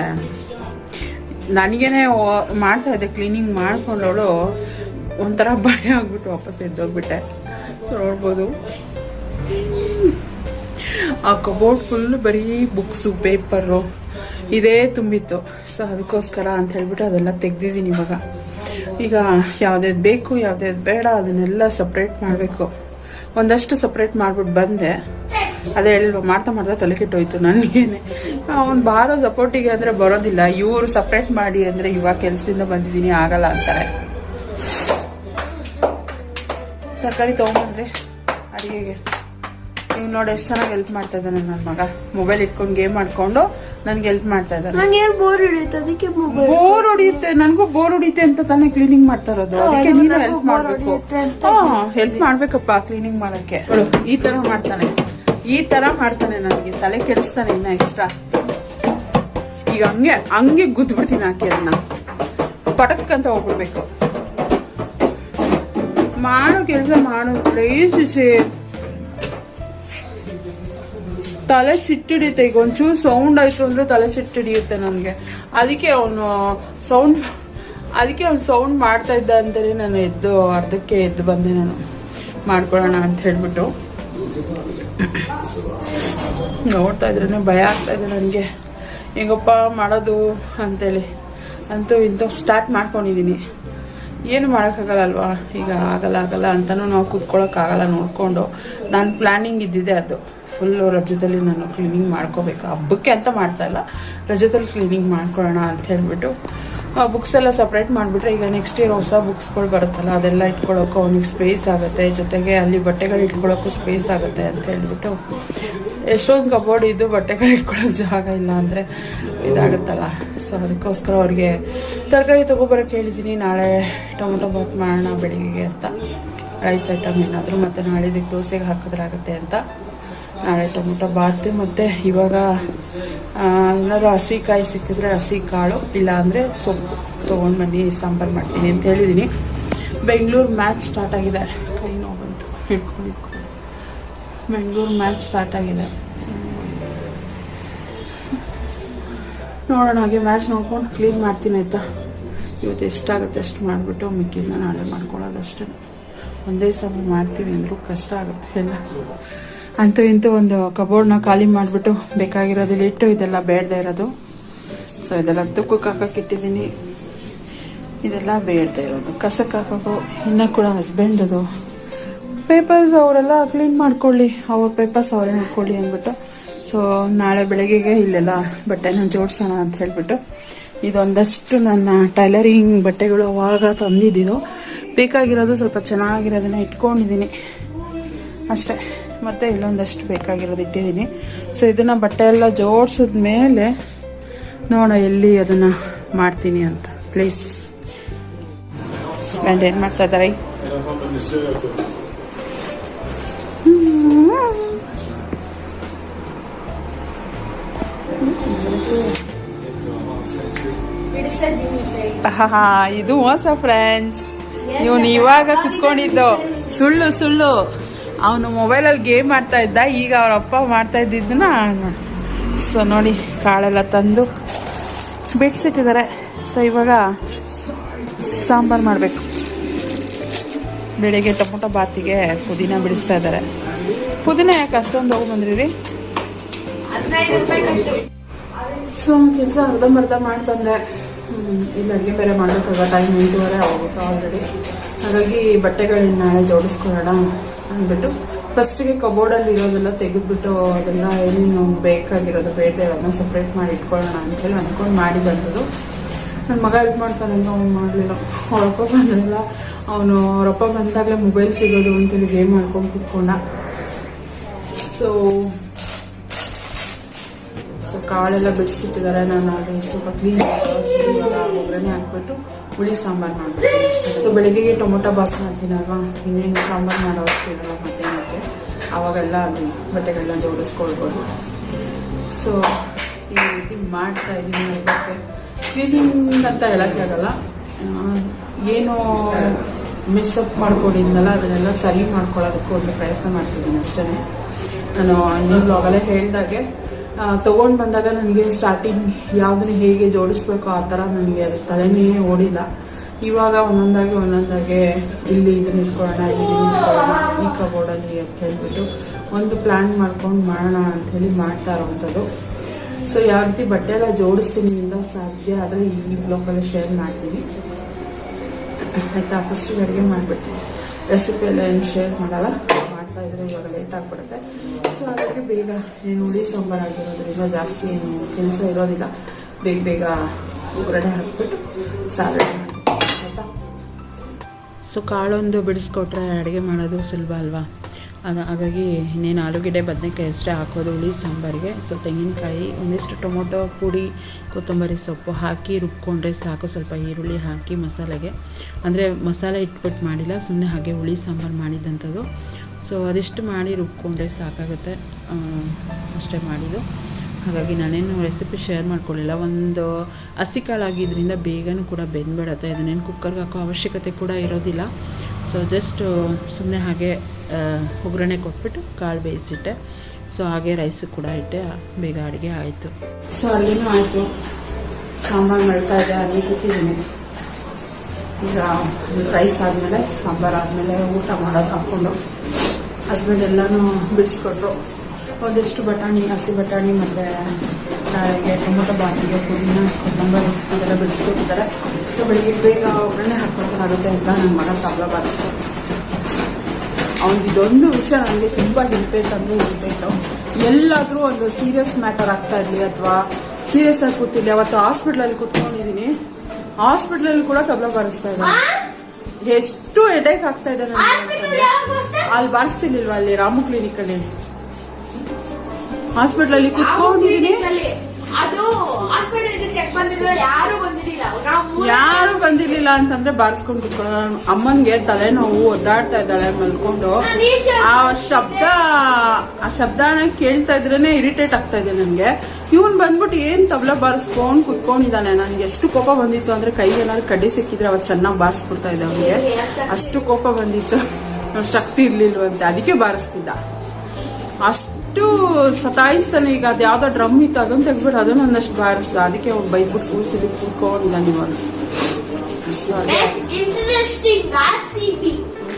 ನನಗೇನೆ ಮಾಡ್ತಾ ಇದ್ದೆ ಕ್ಲೀನಿಂಗ್ ಮಾಡ್ಕೊಂಡವಳು ಒಂಥರ ಭಯ ಆಗ್ಬಿಟ್ಟು ವಾಪಸ್ ಎದ್ದೋಗ್ಬಿಟ್ಟೆ. ನೋಡ್ಬೋದು. ಆ ಕಬೋರ್ಡ್ ಫುಲ್ ಬರೀ ಬುಕ್ಸು ಪೇಪರು ಇದೇ ತುಂಬಿತ್ತು. ಸೊ ಅದಕ್ಕೋಸ್ಕರ ಅಂತ ಹೇಳ್ಬಿಟ್ಟು ಅದೆಲ್ಲ ತೆಗ್ದಿದ್ದೀನಿ ಇವಾಗ. ಈಗ ಯಾವ್ದು ಬೇಕು, ಯಾವ್ದು ಬೇಡ, ಅದನ್ನೆಲ್ಲ ಸಪ್ರೇಟ್ ಮಾಡಬೇಕು. ಒಂದಷ್ಟು ಸಪ್ರೇಟ್ ಮಾಡ್ಬಿಟ್ಟು ಬಂದೆ. ಅದೇ ಹೇಳಿಲ್ವ ಮಾಡ್ತಾ ಮಾಡ್ತಾ ತಲೆ ಕೆಟ್ಟೋಯ್ತು ನನಗೇನೆ. ಅವ್ನು ಬಾರೋ ಸಪೋರ್ಟಿಗೆ ಅಂದರೆ ಬರೋದಿಲ್ಲ. ಇವರು ಸಪ್ರೇಟ್ ಮಾಡಿ ಅಂದರೆ ಇವಾಗ ಕೆಲಸದಿಂದ ಬಂದಿದ್ದೀನಿ, ಆಗಲ್ಲ ಅಂತಾರೆ. ತರಕಾರಿ ತೊಗೊಂಡ್ರೆ ಅಡುಗೆಗೆ. ನೀವು ನೋಡಿ ಎಷ್ಟು ಚೆನ್ನಾಗಿ ಹೆಲ್ಪ್ ಮಾಡ್ತಾ ಇದ್ದಾನೆ ನನ್ನ ಮಗ. ಮೊಬೈಲ್ ಇಟ್ಕೊಂಡು ಗೇಮ್ ಮಾಡ್ಕೊಂಡು ನನ್ಗೆ ಹೆಲ್ಪ್ ಮಾಡ್ತಾ ಇದ್ದಾನೆ. ನಂಗೆ ಬೋರ್ ಹಿಡಿಯುತ್ತೆ? ಅದಕ್ಕೆ ಮೊಬೈಲ್ ಬೋರ್ ಹೊಡಿಯುತ್ತೆ. ನನಗೂ ಬೋರ್ ಹೊಡಿಯುತ್ತೆ ಅಂತ ತಾನೇ ಕ್ಲೀನಿಂಗ್ ಮಾಡ್ತಾ ಇರೋದು. ಅದಕ್ಕೆ ನೀನು ಹೆಲ್ಪ್ ಮಾಡಬೇಕು. ಹೆಲ್ಪ್ ಮಾಡ್ಬೇಕಪ್ಪ ಕ್ಲೀನಿಂಗ್ ಮಾಡಕ್ಕೆ. ಈ ತರ ಮಾಡ್ತಾನೆ. ಈ ತರ ಮಾಡ್ತಾನೆ ನನಗೆ. ತಲೆ ಕೆಡಿಸ್ತಾನೆ ಇನ್ನ ಎಕ್ಸ್ಟ್ರಾ ಈಗ ಹಂಗೆ ಹಂಗೆ ಗುದ್ಬಿಡ್ತೀನಿ ಹಾಕಿ ಅದನ್ನ ಪಟಕ್ ಅಂತ ಹೋಗ್ಬಿಡ್ಬೇಕು. ಮಾಡೋ ಕೆಲಸ ಮಾಡೋ. ಪ್ಲೀಸ್ ತಲೆ ಚಿಟ್ಟಿಡಿಯುತ್ತೆ. ಈಗ ಒಂಚೂರು ಸೌಂಡ್ ಆಯಿತು ಅಂದರೆ ತಲೆ ಚಿಟ್ಟಿಡಿಯುತ್ತೆ ನನಗೆ. ಅದಕ್ಕೆ ಅವನು ಸೌಂಡ್ ಅದಕ್ಕೆ ಅವ್ನು ಸೌಂಡ್ ಮಾಡ್ತಾ ಇದ್ದ ಅಂತಲೇ ನಾನು ಎದ್ದು, ಅರ್ಧಕ್ಕೆ ಎದ್ದು ಬಂದೆ ನಾನು. ಮಾಡ್ಕೊಳ್ಳೋಣ ಅಂತ ಹೇಳಿಬಿಟ್ಟು. ನೋಡ್ತಾ ಇದ್ರೇ ಭಯ ಆಗ್ತಾ ಇದೆ ನನಗೆ. ಹೆಂಗಪ್ಪ ಮಾಡೋದು ಅಂತೇಳಿ. ಅಂತೂ ಇಂತ ಸ್ಟಾರ್ಟ್ ಮಾಡ್ಕೊಂಡಿದ್ದೀನಿ ಏನು ಮಾಡೋಕ್ಕಾಗಲ್ಲ ಈಗ ಆಗಲ್ಲ ಆಗಲ್ಲ ಅಂತಲೂ ನಾವು ಕೂತ್ಕೊಳ್ಳೋಕ್ಕಾಗಲ್ಲ ನೋಡಿಕೊಂಡು. ನನ್ನ ಪ್ಲ್ಯಾನಿಂಗ್ ಇದ್ದಿದೆ ಅದು. ಫುಲ್ಲು ರಜದಲ್ಲಿ ನಾನು ಕ್ಲೀನಿಂಗ್ ಮಾಡ್ಕೋಬೇಕು. ಹಬ್ಬಕ್ಕೆ ಅಂತ ಮಾಡ್ತಾ ಇಲ್ಲ. ರಜದಲ್ಲಿ ಕ್ಲೀನಿಂಗ್ ಮಾಡ್ಕೊಳ್ಳೋಣ ಅಂತ ಹೇಳ್ಬಿಟ್ಟು ಬುಕ್ಸ್ ಎಲ್ಲ ಸಪ್ರೇಟ್ ಮಾಡಿಬಿಟ್ರೆ ಈಗ ನೆಕ್ಸ್ಟ್ ಇಯರ್ ಹೊಸ ಬುಕ್ಸ್ಗಳು ಬರುತ್ತಲ್ಲ, ಅದೆಲ್ಲ ಇಟ್ಕೊಳ್ಳೋಕ್ಕೂ ಅವ್ನಿಗೆ ಸ್ಪೇಸ್ ಆಗುತ್ತೆ. ಜೊತೆಗೆ ಅಲ್ಲಿ ಬಟ್ಟೆಗಳು ಇಟ್ಕೊಳ್ಳೋಕ್ಕೂ ಸ್ಪೇಸ್ ಆಗುತ್ತೆ ಅಂತ ಹೇಳಿಬಿಟ್ಟು ಎಷ್ಟೊಂದು ಕಬೋರ್ಡ್ ಇದ್ದು ಬಟ್ಟೆಗಳು ಇಟ್ಕೊಳ್ಳೋ ಜಾಗ ಇಲ್ಲ ಅಂದರೆ ಇದಾಗುತ್ತಲ್ಲ. ಸೊ ಅದಕ್ಕೋಸ್ಕರ ಅವ್ರಿಗೆ ತರಕಾರಿ ತೊಗೊಬರೋಕೆ ಹೇಳಿದ್ದೀನಿ ನಾಳೆ ಟೊಮೊಟೊ ಬಾತ್ ಮಾಡೋಣ ಬೆಳಿಗ್ಗೆ ಅಂತ. ರೈಸ್ ಐಟಮ್ ಏನಾದರೂ ಮತ್ತು ನಾಳಿದ್ದಕ್ಕೆ ದೋಸೆಗೆ ಹಾಕಿದ್ರಾಗುತ್ತೆ ಅಂತ. ನಾಳೆ ಟೊಮೊಟೊ ಬಾತು ಮತ್ತು ಇವಾಗ ಏನಾದರೂ ಏನಾದ್ರು ಹಸಿ ಕಾಯಿ ಸಿಕ್ಕಿದ್ರೆ ಹಸಿ ಕಾಳು, ಇಲ್ಲ ಅಂದರೆ ಸೊಪ್ಪು ತೊಗೊಂಡು ಬನ್ನಿ, ಸಾಂಬಾರು ಮಾಡ್ತೀನಿ ಅಂತ ಹೇಳಿದ್ದೀನಿ ಬೆಂಗಳೂರು ಮ್ಯಾಚ್ ಸ್ಟಾರ್ಟ್ ಆಗಿದೆ. ಕೈ ನೋವು ಬಂತು. ಹಿಡ್ಕೊಂಡು ಹಿಡ್ಕೊಂಡು. ಬೆಂಗಳೂರು ಮ್ಯಾಚ್ ಸ್ಟಾರ್ಟ್ ಆಗಿದೆ. ನೋಡೋಣ, ಹಾಗೆ ಮ್ಯಾಚ್ ನೋಡ್ಕೊಂಡು ಕ್ಲೀನ್ ಮಾಡ್ತೀನಿ ಆಯಿತಾ? ಇವತ್ತು ಎಷ್ಟಾಗುತ್ತೆ ಅಷ್ಟು ಮಾಡಿಬಿಟ್ಟು ಮಿಕ್ಕಿದ್ನ ನಾಳೆ ಮಾಡ್ಕೊಳ್ಳೋದಷ್ಟೇ. ಒಂದೇ ಸಲ ಮಾಡ್ತೀವಿ ಅಂದರೂ ಕಷ್ಟ ಆಗುತ್ತೆ ಎಲ್ಲ. ಅಂತೂ ಇಂತೂ ಒಂದು ಕಬೋರ್ಡ್ನ ಖಾಲಿ ಮಾಡಿಬಿಟ್ಟು ಬೇಕಾಗಿರೋದಿಲ್ಲ ಇಟ್ಟು ಇದೆಲ್ಲ ಬೇಡದೆ ಇರೋದು. ಸೊ ಇದೆಲ್ಲ ತುಕ್ಕಕ್ಕೆ ಹಾಕಕ್ಕೆ ಇಟ್ಟಿದ್ದೀನಿ. ಇದೆಲ್ಲ ಬೇಡದೆ ಇರೋದು. ಕಸಕ್ಕೆ ಹಾಕೋದು ಇನ್ನೂ ಕೂಡ ಅದು. ಪೇಪರ್ಸ್ ಅವರೆಲ್ಲ ಕ್ಲೀನ್ ಮಾಡ್ಕೊಳ್ಳಿ. ಅವ್ರ ಪೇಪರ್ಸ್ ಅವರೇ ನೋಡ್ಕೊಳ್ಳಿ ಅಂದ್ಬಿಟ್ಟು. ಸೊ ನಾಳೆ ಬೆಳಗ್ಗೆಗೆ ಇಲ್ಲೆಲ್ಲ ಬಟ್ಟೆನ ಜೋಡಿಸೋಣ ಅಂತ ಹೇಳಿಬಿಟ್ಟು. ಇದೊಂದಷ್ಟು ನನ್ನ ಟೈಲರಿಂಗ್ ಬಟ್ಟೆಗಳು ಅವಾಗ ತಂದಿದ್ದಿದ್ದು ಬೇಕಾಗಿರೋದು ಸ್ವಲ್ಪ ಚೆನ್ನಾಗಿರೋದನ್ನ ಇಟ್ಕೊಂಡಿದ್ದೀನಿ. ಅಷ್ಟೇ. ಮತ್ತೆ ಇಲ್ಲೊಂದಷ್ಟು ಬೇಕಾಗಿರೋದು ಇಟ್ಟಿದ್ದೀನಿ. ಸೊ ಇದನ್ನು ಬಟ್ಟೆ ಎಲ್ಲ ಜೋಡಿಸಿದ ಮೇಲೆ ನೋಡೋಣ ಎಲ್ಲಿ ಅದನ್ನು ಮಾಡ್ತೀನಿ ಅಂತ. ಪ್ಲೀಸ್ ಸ್ಪೆಂಡ್ ಏನು ಮಾಡ್ತಾ ಇದ್ದಾರೆ? ಇದು ಮೋಸ ಫ್ರೆಂಡ್ಸ್ ಇವನು ಇವಾಗ ಕುತ್ಕೊಂಡಿದ್ದು. ಸುಳ್ಳು ಸುಳ್ಳು. ಅವನು ಮೊಬೈಲಲ್ಲಿ ಗೇಮ್ ಮಾಡ್ತಾ ಇದ್ದ ಈಗ ಅವ್ರ ಅಪ್ಪ ಮಾಡ್ತಾ ಇದ್ದಿದ್ದನ್ನ ಸೊ ನೋಡಿ ಕಾಳೆಲ್ಲ ತಂದು ಬಿಡಿಸಿಟ್ಟಿದ್ದಾರೆ. ಸೊ ಇವಾಗ ಸಾಂಬಾರು ಮಾಡಬೇಕು. ಬೆಳಿಗ್ಗೆ ಟೊಮೊಟೊ ಬಾತಿಗೆ ಪುದೀನ ಬಿಡಿಸ್ತಾ ಇದ್ದಾರೆ. ಪುದೀನ ಯಾಕೆ ಅಷ್ಟೊಂದು ಹೋಗಿ ಬಂದ್ರಿ ರೀ ಸೊ ಕೆಲಸ ಅರ್ಧಂಬರ್ಧ ಮಾಡಿ ತಂದೆ ಹ್ಮ್, ಇಲ್ಲಿ ಅಡುಗೆ ಬೇರೆ ಮಾಡಬೇಕಾಗ ಟೈಮ್ ಎಂಟೂವರೆ ಆಗುತ್ತೆ ಆಲ್ರೆಡಿ ಹಾಗಾಗಿ ಬಟ್ಟೆಗಳನ್ನ ನಾಳೆ ಜೋಡಿಸ್ಕೊಳ್ಳೋಣ. ಅಂದ್ಬಿಟ್ಟು ಫಸ್ಟಿಗೆ ಕಬೋರ್ಡಲ್ಲಿ ಇರೋದೆಲ್ಲ ತೆಗೆದ್ಬಿಟ್ಟು ಅದೆಲ್ಲ ಏನೇನು ಬೇಕಾಗಿರೋದು ಬೇಡದೆ ಅದನ್ನ ಸಪ್ರೇಟ್ ಮಾಡಿ ಇಟ್ಕೊಳ್ಳೋಣ ಅಂತೇಳಿ ಅಂದ್ಕೊಂಡು ಮಾಡಿ ಬಂದದು ನನ್ನ ಮಗ ಹೆಲ್ಪ್ ಮಾಡ್ತಾನೆ ಅಂತ ಅವ್ನು ಮಾಡಲಿಲ್ಲ. ಅವರಪ್ಪ ಬಂದಲ್ಲ ಅವನು ಅವರಪ್ಪ ಬಂದಾಗಲೇ ಮೊಬೈಲ್ ಸಿಗೋದು ಅಂತೇಳಿ ಗೇಮ್ ಮಾಡ್ಕೊಂಡು ಕುತ್ಕೊಂಡ. So so ಕಾಳೆಲ್ಲ ಬಿಡಿಸಿಟ್ಟಿದ್ದಾರೆ. ನಾನು ಅದು ಸ್ವಲ್ಪ ಕ್ಲೀನ್ ಒಗ್ಗರಣೆ ಹಾಕ್ಬಿಟ್ಟು ಹುಳಿ ಸಾಂಬಾರು ಮಾಡ್ತೀನಿ ಸೊ ಬೆಳಿಗ್ಗೆಗೆ ಟೊಮೊಟೊ ಬಾತ್ ಮಾಡ್ತೀನಲ್ವಾ? ಇನ್ನೇನು ಸಾಂಬಾರು ಮಾಡೋ ಮತ್ತೆ ಮಧ್ಯಾಹ್ನಕ್ಕೆ. ಆವಾಗೆಲ್ಲ ಅಲ್ಲಿ ಬಟ್ಟೆಗಳನ್ನ ಜೋಡಿಸ್ಕೊಳ್ಬೋದು. ಸೊ ಈ ರೀತಿ ಮಾಡ್ತಾ ಇದ್ದೀನಿ ಅದಕ್ಕೆ ಕ್ಲೀನಿಂಗ್ ಅಂತ ಹೇಳೋಕ್ಕಾಗಲ್ಲ. ಏನು ಮಿಸ್ಅಪ್ ಮಾಡ್ಕೊಂಡಿದ್ನಲ್ಲ, ಅದನ್ನೆಲ್ಲ ಸರಿ ಮಾಡ್ಕೊಳ್ಳೋದಕ್ಕೂ ಒಂದು ಪ್ರಯತ್ನ ಮಾಡ್ತಿದ್ದೀನಿ ಅಷ್ಟೇ ನಾನು ಇನ್ನೊಂದು ಆಗಲೇ ಹೇಳ್ದಾಗೆ ತೊಗೊಂಡು ಬಂದಾಗ ನನಗೆ ಸ್ಟಾರ್ಟಿಂಗ್ ಯಾವ್ದನ್ನ ಹೇಗೆ ಜೋಡಿಸ್ಬೇಕು ಆ ಥರ ನನಗೆ ಅದು ತಲೆನೇ ಓಡಿಲ್ಲ. ಇವಾಗ ಒಂದೊಂದಾಗಿ ಒಂದೊಂದಾಗೆ ಇಲ್ಲಿ ಇದನ್ನ ಇಟ್ಕೊಳ್ಳೋಣ, ಇಲ್ಲಿ ಇಟ್ಕೊಳ್ಳೋಣ, ಈ ಕಬೋರ್ಡಲ್ಲಿ ಅಂತ ಹೇಳ್ಬಿಟ್ಟು ಒಂದು ಪ್ಲ್ಯಾನ್ ಮಾಡ್ಕೊಂಡು ಮಾಡೋಣ ಅಂಥೇಳಿ ಮಾಡ್ತಾ ಇರೋವಂಥದ್ದು. ಸೊ ಯಾವ ರೀತಿ ಬಟ್ಟೆ ಎಲ್ಲ ಜೋಡಿಸ್ತೀನಿ ಅಂತ ಸಾಧ್ಯ ಆದರೆ ಈ ಬ್ಲಾಗಲ್ಲಿ ಶೇರ್ ಮಾಡ್ತೀನಿ. ಆಯಿತಾ? ಫಸ್ಟಿಗೆ ಅಡುಗೆ ಮಾಡಿಬಿಡ್ತೀನಿ. ರೆಸಿಪಿ ಎಲ್ಲ ಏನು ಶೇರ್ ಮಾಡಲ್ಲ? ಇದ್ರೆ ಇವಾಗ ಲೇಟ್ ಆಗಿಬಿಡುತ್ತೆ. ಸೊ ಹಾಗಾಗಿ ಬೇಗ ಏನು ಹುಳಿ ಸಾಂಬಾರು ಆಗಿರೋದ್ರಿಂದ ಜಾಸ್ತಿ ಏನು ಕೆಲಸ ಇರೋದಿಲ್ಲ. ಬೇಗ ಬೇಗ ಒಗ್ಗರಣೆ ಹಾಕ್ಬಿಟ್ಟು ಸಾರು ಸೊ ಕಾಳೊಂದು ಬಿಡಿಸ್ಕೊಟ್ರೆ ಅಡುಗೆ ಮಾಡೋದು ಸುಲಭ ಅಲ್ವಾ? ಅದು ಹಾಗಾಗಿ ಇನ್ನೇನು ಆಲೂಗೆಡ್ಡೆ, ಬದನೆಕಾಯಿ ಅಷ್ಟೇ ಹಾಕೋದು, ಹುಳಿ ಸಾಂಬಾರಿಗೆ. ಸೊ ತೆಂಗಿನಕಾಯಿ, ಒಂದಿಷ್ಟು ಟೊಮೊಟೊ, ಪುಡಿ, ಕೊತ್ತಂಬರಿ ಸೊಪ್ಪು ಹಾಕಿ ರುಬ್ಕೊಂಡ್ರೆ ಸಾಕು. ಸ್ವಲ್ಪ ಈರುಳ್ಳಿ ಹಾಕಿ ಮಸಾಲೆಗೆ. ಅಂದರೆ ಮಸಾಲೆ ಇಟ್ಬಿಟ್ಟು ಮಾಡಿಲ್ಲ ಸುಮ್ಮನೆ ಹಾಗೆ ಹುಳಿ ಸಾಂಬಾರು ಮಾಡಿದ್ದಂಥದ್ದು ಸೊ ಅದಿಷ್ಟು ಮಾಡಿ ರುಬ್ಕೊಂಡ್ರೆ ಸಾಕಾಗುತ್ತೆ. ಅಷ್ಟೇ ಮಾಡಿದ್ದು. ಹಾಗಾಗಿ ನಾನೇನು ರೆಸಿಪಿ ಶೇರ್ ಮಾಡ್ಕೊಳ್ಳಿಲ್ಲ ಒಂದು ಹಸಿ ಕಾಳಾಗಿದ್ದರಿಂದ ಬೇಗನೂ ಕೂಡ ಬೆಂದ್ಬಿಡತ್ತೆ. ಇದನ್ನೇನು ಕುಕ್ಕರ್ಗೆ ಹಾಕೋ ಅವಶ್ಯಕತೆ ಕೂಡ ಇರೋದಿಲ್ಲ. ಸೊ ಜಸ್ಟ್ ಸುಮ್ಮನೆ ಹಾಗೆ ಒಗ್ಗರಣೆ ಕೊಟ್ಬಿಟ್ಟು ಕಾಳು ಬೇಯಿಸಿಟ್ಟೆ. ಸೊ ಹಾಗೆ ರೈಸ್ ಕೂಡ ಇಟ್ಟೆ. ಬೇಗ ಅಡುಗೆ ಆಯಿತು. ಸೊ ಅಲ್ಲಿನೂ ಆಯಿತು. ಸಾಂಬಾರು ಮಾಡ್ತಾ ಇದೆ ಅಲ್ಲಿ ಕೂತಿದ್ದೀನಿ. ಈಗ ರೈಸ್ ಆದಮೇಲೆ, ಸಾಂಬಾರು ಆದಮೇಲೆ ಊಟ ಮಾಡೋದು ಹಾಕ್ಕೊಂಡು. ಹಸ್ಬೆಂಡ್ ಎಲ್ಲನೂ ಬಿಡಿಸ್ಕೊಟ್ರು. ಒಂದಿಷ್ಟು ಬಟಾಣಿ ಹಸಿ ಬಟಾಣಿ ಮತ್ತು ನಾಳೆಗೆ ಟೊಮೊಟೊ ಬಾತಿಗೆ ಪುದೀನ ಕೊತ್ತಂಬರಿ ಅದೆಲ್ಲ ಬಿಡಿಸ್ಕೊಟ್ಟಿದ್ದಾರೆ. ಸೊ ಬೆಳಿಗ್ಗೆ ಬೇಗ ಒಗ್ಗರಣೆ ಹಾಕ್ಕೊಳಕ್ಕಾಗುತ್ತೆ ಅಂತ ನನ್ನ ಮಗ ತಬಲ ಬಾರಿಸ್ತಾರೆ ಅವನಿಗೆ ಇದೊಂದು ವಿಷಯ ನನಗೆ ತುಂಬ ಇರಿಟೇಟ್ ಅಂದರೆ ಇರಿಟೇಟು ಎಲ್ಲಾದರೂ ಒಂದು ಸೀರಿಯಸ್ ಮ್ಯಾಟರ್ ಆಗ್ತಾ ಇರಲಿ ಅಥವಾ ಸೀರಿಯಸ್ ಆಗಿ ಕೂತಿರಲಿ. ಅವತ್ತು ಹಾಸ್ಪಿಟ್ಲಲ್ಲಿ ಕೂತ್ಕೊಂಡಿದ್ದೀನಿ. ಹಾಸ್ಪಿಟ್ಲಲ್ಲಿ ಕೂಡ ತಬಲ ಬಾರಿಸ್ತಾ ಇದ್ದಾರೆ ಎಷ್ಟು ಹೆಡೇಕ್ ಆಗ್ತಾ ಇದೆ ನನಗೆ ಅಲ್ಲಿ ಬರ್ಸ್ತಿಲ್ವ ಅಲ್ಲಿ ರಾಮ ಕ್ಲಿನಿಕ್ ಅಲ್ಲಿ? ಹಾಸ್ಪಿಟ್ಲಲ್ಲಿ ಕೂತ್ಕೊಂಡಿದ್ದೀನಿ. ಯಾರು ಬಂದಿರಲಿಲ್ಲ ಅಂತಂದ್ರೆ ಬಾರಿಸ್ಕೊಂಡು ಅಮ್ಮನಿಗೆ ಅಮ್ಮನ್ಗೆ ತಲೆನೋವು ಒದ್ದಾಡ್ತಾ ಇದ್ದಾಳೆ ಮಲ್ಕೊಂಡು ಆ ಶಬ್ದ ಆ ಶಬ್ದನ ಕೇಳ್ತಾ ಇದ್ರೇನೆ ಇರಿಟೇಟ್ ಆಗ್ತಾ ಇದೆ ನನಗೆ. ಇವನ್ ಬಂದ್ಬಿಟ್ಟು ಏನ್ ತಬಲ ಬಾರಿಸ್ಕೊಂಡ್ ಕುತ್ಕೊಂಡಿದ್ದಾನೆ? ನನ್ಗೆ ಎಷ್ಟು ಕೋಪ ಬಂದಿತ್ತು ಅಂದ್ರೆ ಕೈಗೆ ಏನಾದ್ರು ಕಡ್ಡಿ ಸಿಕ್ಕಿದ್ರೆ ಅವಾಗ ಚೆನ್ನಾಗಿ ಬಾರಿಸ್ಬಿಡ್ತಾ ಇದ್ದ ಅವನಿಗೆ. ಅಷ್ಟು ಕೋಪ ಬಂದಿತ್ತು. ಶಕ್ತಿ ಇರ್ಲಿಲ್ವಂತೆ. ಅದಕ್ಕೆ ಬಾರಿಸ್ತಿದ್ದ. ಅಷ್ಟು ಸತಾಯಿಸ್ತಾನೆ. ಈಗ ಅದು ಯಾವುದೋ ಡ್ರಮ್ ಇತ್ತು ಅದನ್ನ ತೆಗೆದ್ಬಿಟ್ಟು ಅದನ್ನ ಒಂದಷ್ಟು ಬಾರಿಸ್ದ. ಅದಕ್ಕೆ ಅವ್ನು ಬೈದ್ಬಿಟ್ಟು ಕೂಸಿಲಿ ಕೂತ್ಕೊಂಡಿದ್ದಾನೆ ಇವಾಗ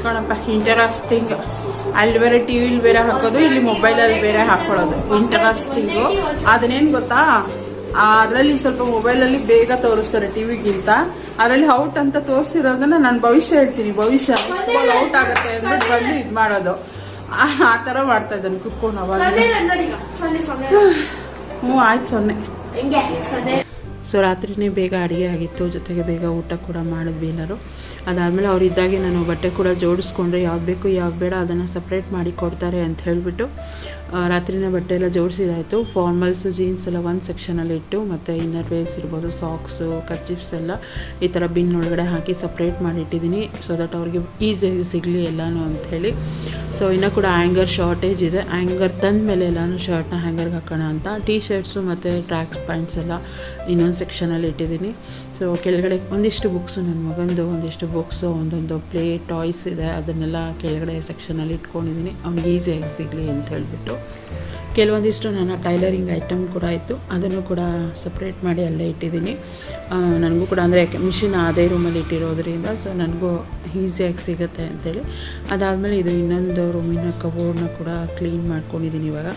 ಕಣಪ್ಪ ಇಂಟರೆಸ್ಟಿಂಗ್ ಅಲ್ಲಿ ಬೇರೆ ಟಿ ವಿಲಿ ಬೇರೆ ಹಾಕೋದು ಇಲ್ಲಿ ಮೊಬೈಲಲ್ಲಿ ಬೇರೆ ಹಾಕೊಳ್ಳೋದು. ಇಂಟರೆಸ್ಟಿಂಗು ಅದನ್ನೇನು ಗೊತ್ತಾ? ಅದರಲ್ಲಿ ಸ್ವಲ್ಪ ಮೊಬೈಲಲ್ಲಿ ಬೇಗ ತೋರಿಸ್ತಾರೆ ಟಿವಿಗಿಂತ ಅದರಲ್ಲಿ ಔಟ್ ಅಂತ ತೋರಿಸಿರೋದನ್ನ ನಾನು ಭವಿಷ್ಯ ಹೇಳ್ತೀನಿ. ಭವಿಷ್ಯ. ಔಟ್ ಆಗುತ್ತೆ ಅಂದ್ಬಿಟ್ಟು ಬಂದು ಇದು ಮಾಡೋದು ಆ ಥರ ಮಾಡ್ತಾ ಇದ್ದಾನೆ ಕುತ್ಕೊಂಡು ಅವಾಗ ಹ್ಞೂ ಆಯ್ತು ಸೊನ್ನೆ. ಸೊ ರಾತ್ರಿನೇ ಬೇಗ ಅಡುಗೆ ಆಗಿತ್ತು ಜೊತೆಗೆ ಬೇಗ ಊಟ ಕೂಡ ಮಾಡಿದ್ವಿ ಎಲ್ಲರೂ. ಅದಾದಮೇಲೆ ಅವ್ರು ಇದ್ದಾಗೆ ನಾನು ಬಟ್ಟೆ ಕೂಡ ಜೋಡಿಸ್ಕೊಂಡ್ರೆ ಯಾವ್ದು ಬೇಕು ಯಾವ್ದು ಬೇಡ ಅದನ್ನು ಸಪ್ರೇಟ್ ಮಾಡಿ ಕೊಡ್ತಾರೆ ಅಂತ ಹೇಳಿಬಿಟ್ಟು ರಾತ್ರಿನೇ ಬಟ್ಟೆ ಎಲ್ಲ ಜೋಡಿಸಿದಾಯಿತು. ಫಾರ್ಮಲ್ಸು ಜೀನ್ಸ್ ಎಲ್ಲ ಒಂದು ಸೆಕ್ಷನಲ್ಲಿ ಇಟ್ಟು, ಮತ್ತು ಇನ್ನರ್ ವೇರ್ಸ್ ಇರ್ಬೋದು ಸಾಕ್ಸು ಕಚ್ಚಿಪ್ಸ್ ಎಲ್ಲ ಈ ಥರ ಬಿನ್ ಒಳಗಡೆ ಹಾಕಿ ಸಪ್ರೇಟ್ ಮಾಡಿಟ್ಟಿದ್ದೀನಿ ಸೊ ದಟ್ ಅವ್ರಿಗೆ ಈಸಿಯಾಗಿ ಸಿಗಲಿ ಎಲ್ಲನೂ ಅಂಥೇಳಿ ಸೊ ಇನ್ನು ಕೂಡ ಆ್ಯಂಗರ್ ಶಾರ್ಟೇಜ್ ಇದೆ. ಆ್ಯಂಗರ್ ತಂದ ಮೇಲೆ ಎಲ್ಲನೂ ಶರ್ಟ್ನ ಹ್ಯಾಂಗರ್ಗೆ ಹಾಕೋಣ ಅಂತ. ಟೀ ಶರ್ಟ್ಸು ಮತ್ತು ಟ್ರ್ಯಾಕ್ಸ್ ಪ್ಯಾಂಟ್ಸ್ ಎಲ್ಲ ಇನ್ನೊಂದು ಸೆಕ್ಷನಲ್ಲಿ ಇಟ್ಟಿದ್ದೀನಿ. ಸೊ ಕೆಳಗಡೆ ಒಂದಿಷ್ಟು ಬುಕ್ಸು ನನ್ನ ಮಗಂದು ಒಂದಿಷ್ಟು ಬುಕ್ಸು ಒಂದೊಂದು ಪ್ಲೇ ಟಾಯ್ಸ್ ಇದೆ. ಅದನ್ನೆಲ್ಲ ಕೆಳಗಡೆ ಸೆಕ್ಷನಲ್ಲಿ ಇಟ್ಕೊಂಡಿದ್ದೀನಿ ಅವ್ನಿಗೆ ಈಸಿಯಾಗಿ ಸಿಗಲಿ ಅಂತ ಹೇಳಿಬಿಟ್ಟು. ಕೆಲವೊಂದಿಷ್ಟು ನನ್ನ ಟೈಲರಿಂಗ್ ಐಟಮ್ ಕೂಡ ಇತ್ತು. ಅದನ್ನು ಕೂಡ ಸಪ್ರೇಟ್ ಮಾಡಿ ಅಲ್ಲೇ ಇಟ್ಟಿದ್ದೀನಿ ನನಗೂ ಕೂಡ ಅಂದರೆ ಮಿಷಿನ್ ಅದೇ ರೂಮಲ್ಲಿ ಇಟ್ಟಿರೋದ್ರಿಂದ ಸೊ ನನಗೂ ಈಸಿಯಾಗಿ ಸಿಗುತ್ತೆ ಅಂತೇಳಿ. ಅದಾದಮೇಲೆ ಇದು ಇನ್ನೊಂದು ರೂಮಿನ ಕಬೋರ್ಡ್ನ ಕೂಡ ಕ್ಲೀನ್ ಮಾಡ್ಕೊಂಡಿದ್ದೀನಿ ಇವಾಗ.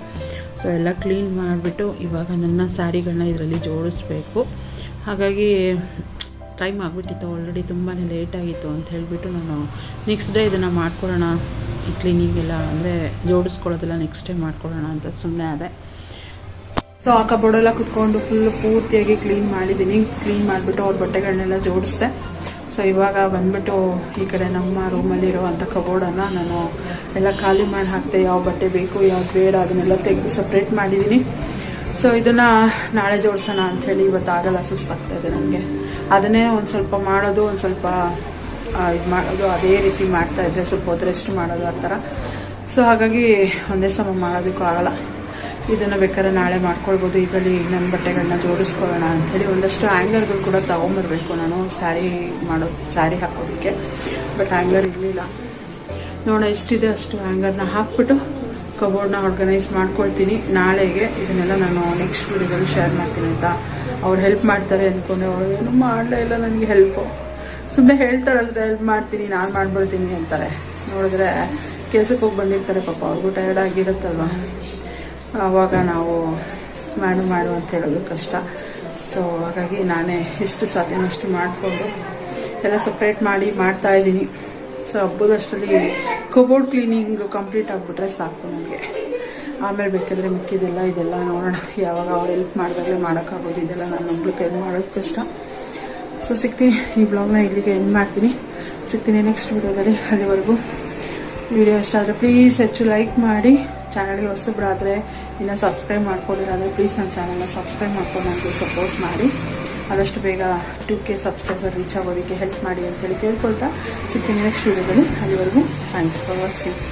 ಸೊ ಎಲ್ಲ ಕ್ಲೀನ್ ಮಾಡಿಬಿಟ್ಟು ಇವಾಗ ನನ್ನ ಸ್ಯಾರಿಗಳನ್ನ ಇದರಲ್ಲಿ ಜೋಡಿಸ್ಬೇಕು. ಹಾಗಾಗಿ ಟೈಮ್ ಆಗಿಬಿಟ್ಟಿತ್ತು. ಆಲ್ರೆಡಿ ತುಂಬಾ ಲೇಟ್ ಆಗಿತ್ತು ಅಂತ ಹೇಳಿಬಿಟ್ಟು ನಾನು ನೆಕ್ಸ್ಟ್ ಡೇ ಇದನ್ನು ಮಾಡ್ಕೊಳ್ಳೋಣ. ಈ ಕ್ಲೀನಿಂಗ್ ಎಲ್ಲ ಅಂದರೆ ಜೋಡಿಸ್ಕೊಳ್ಳೋದಿಲ್ಲ ನೆಕ್ಸ್ಟ್ ಡೇ ಮಾಡ್ಕೊಳ್ಳೋಣ ಅಂತ ಸುಮ್ಮನೆ ಅದೇ ಸೊ ಆ ಕಬೋರ್ಡೆಲ್ಲ ಕುತ್ಕೊಂಡು ಫುಲ್ ಪೂರ್ತಿಯಾಗಿ ಕ್ಲೀನ್ ಮಾಡಿದ್ದೀನಿ ಕ್ಲೀನ್ ಮಾಡಿಬಿಟ್ಟು ಅವ್ರ ಬಟ್ಟೆಗಳನ್ನೆಲ್ಲ ಜೋಡಿಸ್ದೆ. ಸೊ ಇವಾಗ ಬಂದ್ಬಿಟ್ಟು ಈ ಕಡೆ ನಮ್ಮ ರೂಮಲ್ಲಿರುವಂಥ ಕಬೋರ್ಡನ್ನು ನಾನು ಎಲ್ಲ ಖಾಲಿ ಮಾಡಿ ಹಾಕ್ತೆ ಯಾವ ಬಟ್ಟೆ ಬೇಕು, ಯಾವ್ದು ಬೇಡ, ಅದನ್ನೆಲ್ಲ ತೆಗೆದು ಸಪ್ರೇಟ್ ಮಾಡಿದ್ದೀನಿ ಸೊ ಇದನ್ನು ನಾಳೆ ಜೋಡಿಸೋಣ ಇವತ್ತು ಆಗಲ್ಲ ಸುಸ್ತಾಗ್ತಾ ಇದೆ ನನಗೆ ಅದನ್ನೇ ಒಂದು ಸ್ವಲ್ಪ ಮಾಡೋದು, ಒಂದು ಸ್ವಲ್ಪ ಇದು ಮಾಡೋದು, ಅದೇ ರೀತಿ ಮಾಡ್ತಾ ಇದ್ದೆ ಸ್ವಲ್ಪ ಹೊತ್ತು ರೆಸ್ಟ್ ಮಾಡೋದು ಆ ಥರ. ಸೊ ಹಾಗಾಗಿ ಒಂದೇ ಸಮ ಮಾಡೋದಕ್ಕೂ ಆಗಲ್ಲ. ಇದನ್ನು ಬೇಕಾದ್ರೆ ನಾಳೆ ಮಾಡ್ಕೊಳ್ಬೋದು. ಈಗಲಿ ನನ್ನ ಬಟ್ಟೆಗಳನ್ನ ಜೋಡಿಸ್ಕೊಳ್ಳೋಣ ಅಂಥೇಳಿ ಒಂದಷ್ಟು ಆ್ಯಂಗರ್ಗಳು ಕೂಡ ತೊಗೊಂಬರ್ಬೇಕು ನಾನು, ಸ್ಯಾರಿ ಮಾಡೋ, ಸ್ಯಾರಿ ಹಾಕೋದಕ್ಕೆ. ಬಟ್ ಆ್ಯಂಗರ್ ಇರಲಿಲ್ಲ. ನೋಡೋಣ ಎಷ್ಟಿದೆ ಅಷ್ಟು ಆ್ಯಂಗರ್ನ ಹಾಕ್ಬಿಟ್ಟು ಕಬೋರ್ಡ್ನ ಆರ್ಗನೈಸ್ ಮಾಡ್ಕೊಳ್ತೀನಿ. ನಾಳೆಗೆ ಇದನ್ನೆಲ್ಲ ನಾನು ನೆಕ್ಸ್ಟ್ ವೀಡಿಯೋದಲ್ಲಿ ಶೇರ್ ಮಾಡ್ತೀನಿ ಅಂತ ಅವ್ರು ಹೆಲ್ಪ್ ಮಾಡ್ತಾರೆ ಅಂದ್ಕೊಂಡೆ ಅವ್ರು ಏನು ಮಾಡಲೇ ಇಲ್ಲ ನನಗೆ ಹೆಲ್ಪು ಸುಮ್ಮನೆ ಹೇಳ್ತಾರಲ್ಲ ಹೆಲ್ಪ್ ಮಾಡ್ತೀನಿ, ನಾನು ಮಾಡ್ಬಿಡ್ತೀನಿ ಅಂತಾರೆ. ನೋಡಿದ್ರೆ ಕೆಲ್ಸಕ್ಕೆ ಹೋಗಿ ಬಂದಿರ್ತಾರೆ ಪಾಪ. ಅವ್ರಿಗೂ ಟಯರ್ಡ್ ಆಗಿರುತ್ತಲ್ವ? ಆವಾಗ ನಾವು ಮಾಡು ಮಾಡು ಅಂತ ಹೇಳೋದು ಕಷ್ಟ. ಸೊ ಹಾಗಾಗಿ ನಾನೇ ಎಷ್ಟು ಸಾಧ್ಯನೋ ಅಷ್ಟು ಮಾಡಿಕೊಂಡು ಎಲ್ಲ ಸಪ್ರೇಟ್ ಮಾಡಿ ಮಾಡ್ತಾ ಇದ್ದೀನಿ. ಸೊ ಹಬ್ಬದಷ್ಟರಲ್ಲಿ ಕಬೋರ್ಡ್ ಕ್ಲೀನಿಂಗ್ ಕಂಪ್ಲೀಟ್ ಆಗಿಬಿಟ್ರೆ ಸಾಕು ನನಗೆ ಆಮೇಲೆ ಬೇಕಾದರೆ ಮಿಕ್ಕಿದೆಲ್ಲ ಇದೆಲ್ಲ ನೋಡೋಣ. ಯಾವಾಗ ಅವ್ರು ಹೆಲ್ಪ್ ಮಾಡಿದಾಗಲೇ ಮಾಡೋಕ್ಕಾಗೋದು. ಇದೆಲ್ಲ ನಾನು ಒಬ್ಳು ಕೈ ಮಾಡೋದು ಕಷ್ಟ. ಸೊ ಸಿಗ್ತೀನಿ. ಈ ಬ್ಲಾಗ್ನ ಇಲ್ಲಿಗೆ ಎಂಡ್ ಮಾಡ್ತೀನಿ. ಸಿಗ್ತೀನಿ ನೆಕ್ಸ್ಟ್ ವಿಡಿಯೋದಲ್ಲಿ ಅಲ್ಲಿವರೆಗೂ ವಿಡಿಯೋ ಇಷ್ಟ ಆದರೆ ಪ್ಲೀಸ್ ಹೆಚ್ಚು ಲೈಕ್ ಮಾಡಿ. ಚಾನಲ್ಗೆ ಹೊಸಬ್ರಾದರೆ, ಇನ್ನೂ ಸಬ್ಸ್ಕ್ರೈಬ್ ಮಾಡ್ಕೊಂಡಿರಾದರೆ ಪ್ಲೀಸ್ ನನ್ನ ಚಾನಲ್ನ ಸಬ್ಸ್ಕ್ರೈಬ್ ಮಾಡ್ಕೊಂಡು ನನಗೆ ಸಪೋರ್ಟ್ ಮಾಡಿ. ಆದಷ್ಟು ಬೇಗ ಟು ಕೆ ಸಬ್ಸ್ಕ್ರೈಬರ್ ರೀಚ್ ಆಗೋದಕ್ಕೆ ಹೆಲ್ಪ್ ಮಾಡಿ ಅಂತೇಳಿ ಕೇಳ್ಕೊಳ್ತಾ ಸಿಗ್ತೀನಿ ನೆಕ್ಸ್ಟ್ ವೀಡಿಯೋದಲ್ಲಿ ಅಲ್ಲಿವರೆಗೂ ಥ್ಯಾಂಕ್ಸ್ ಫಾರ್ ವಾಚಿಂಗ್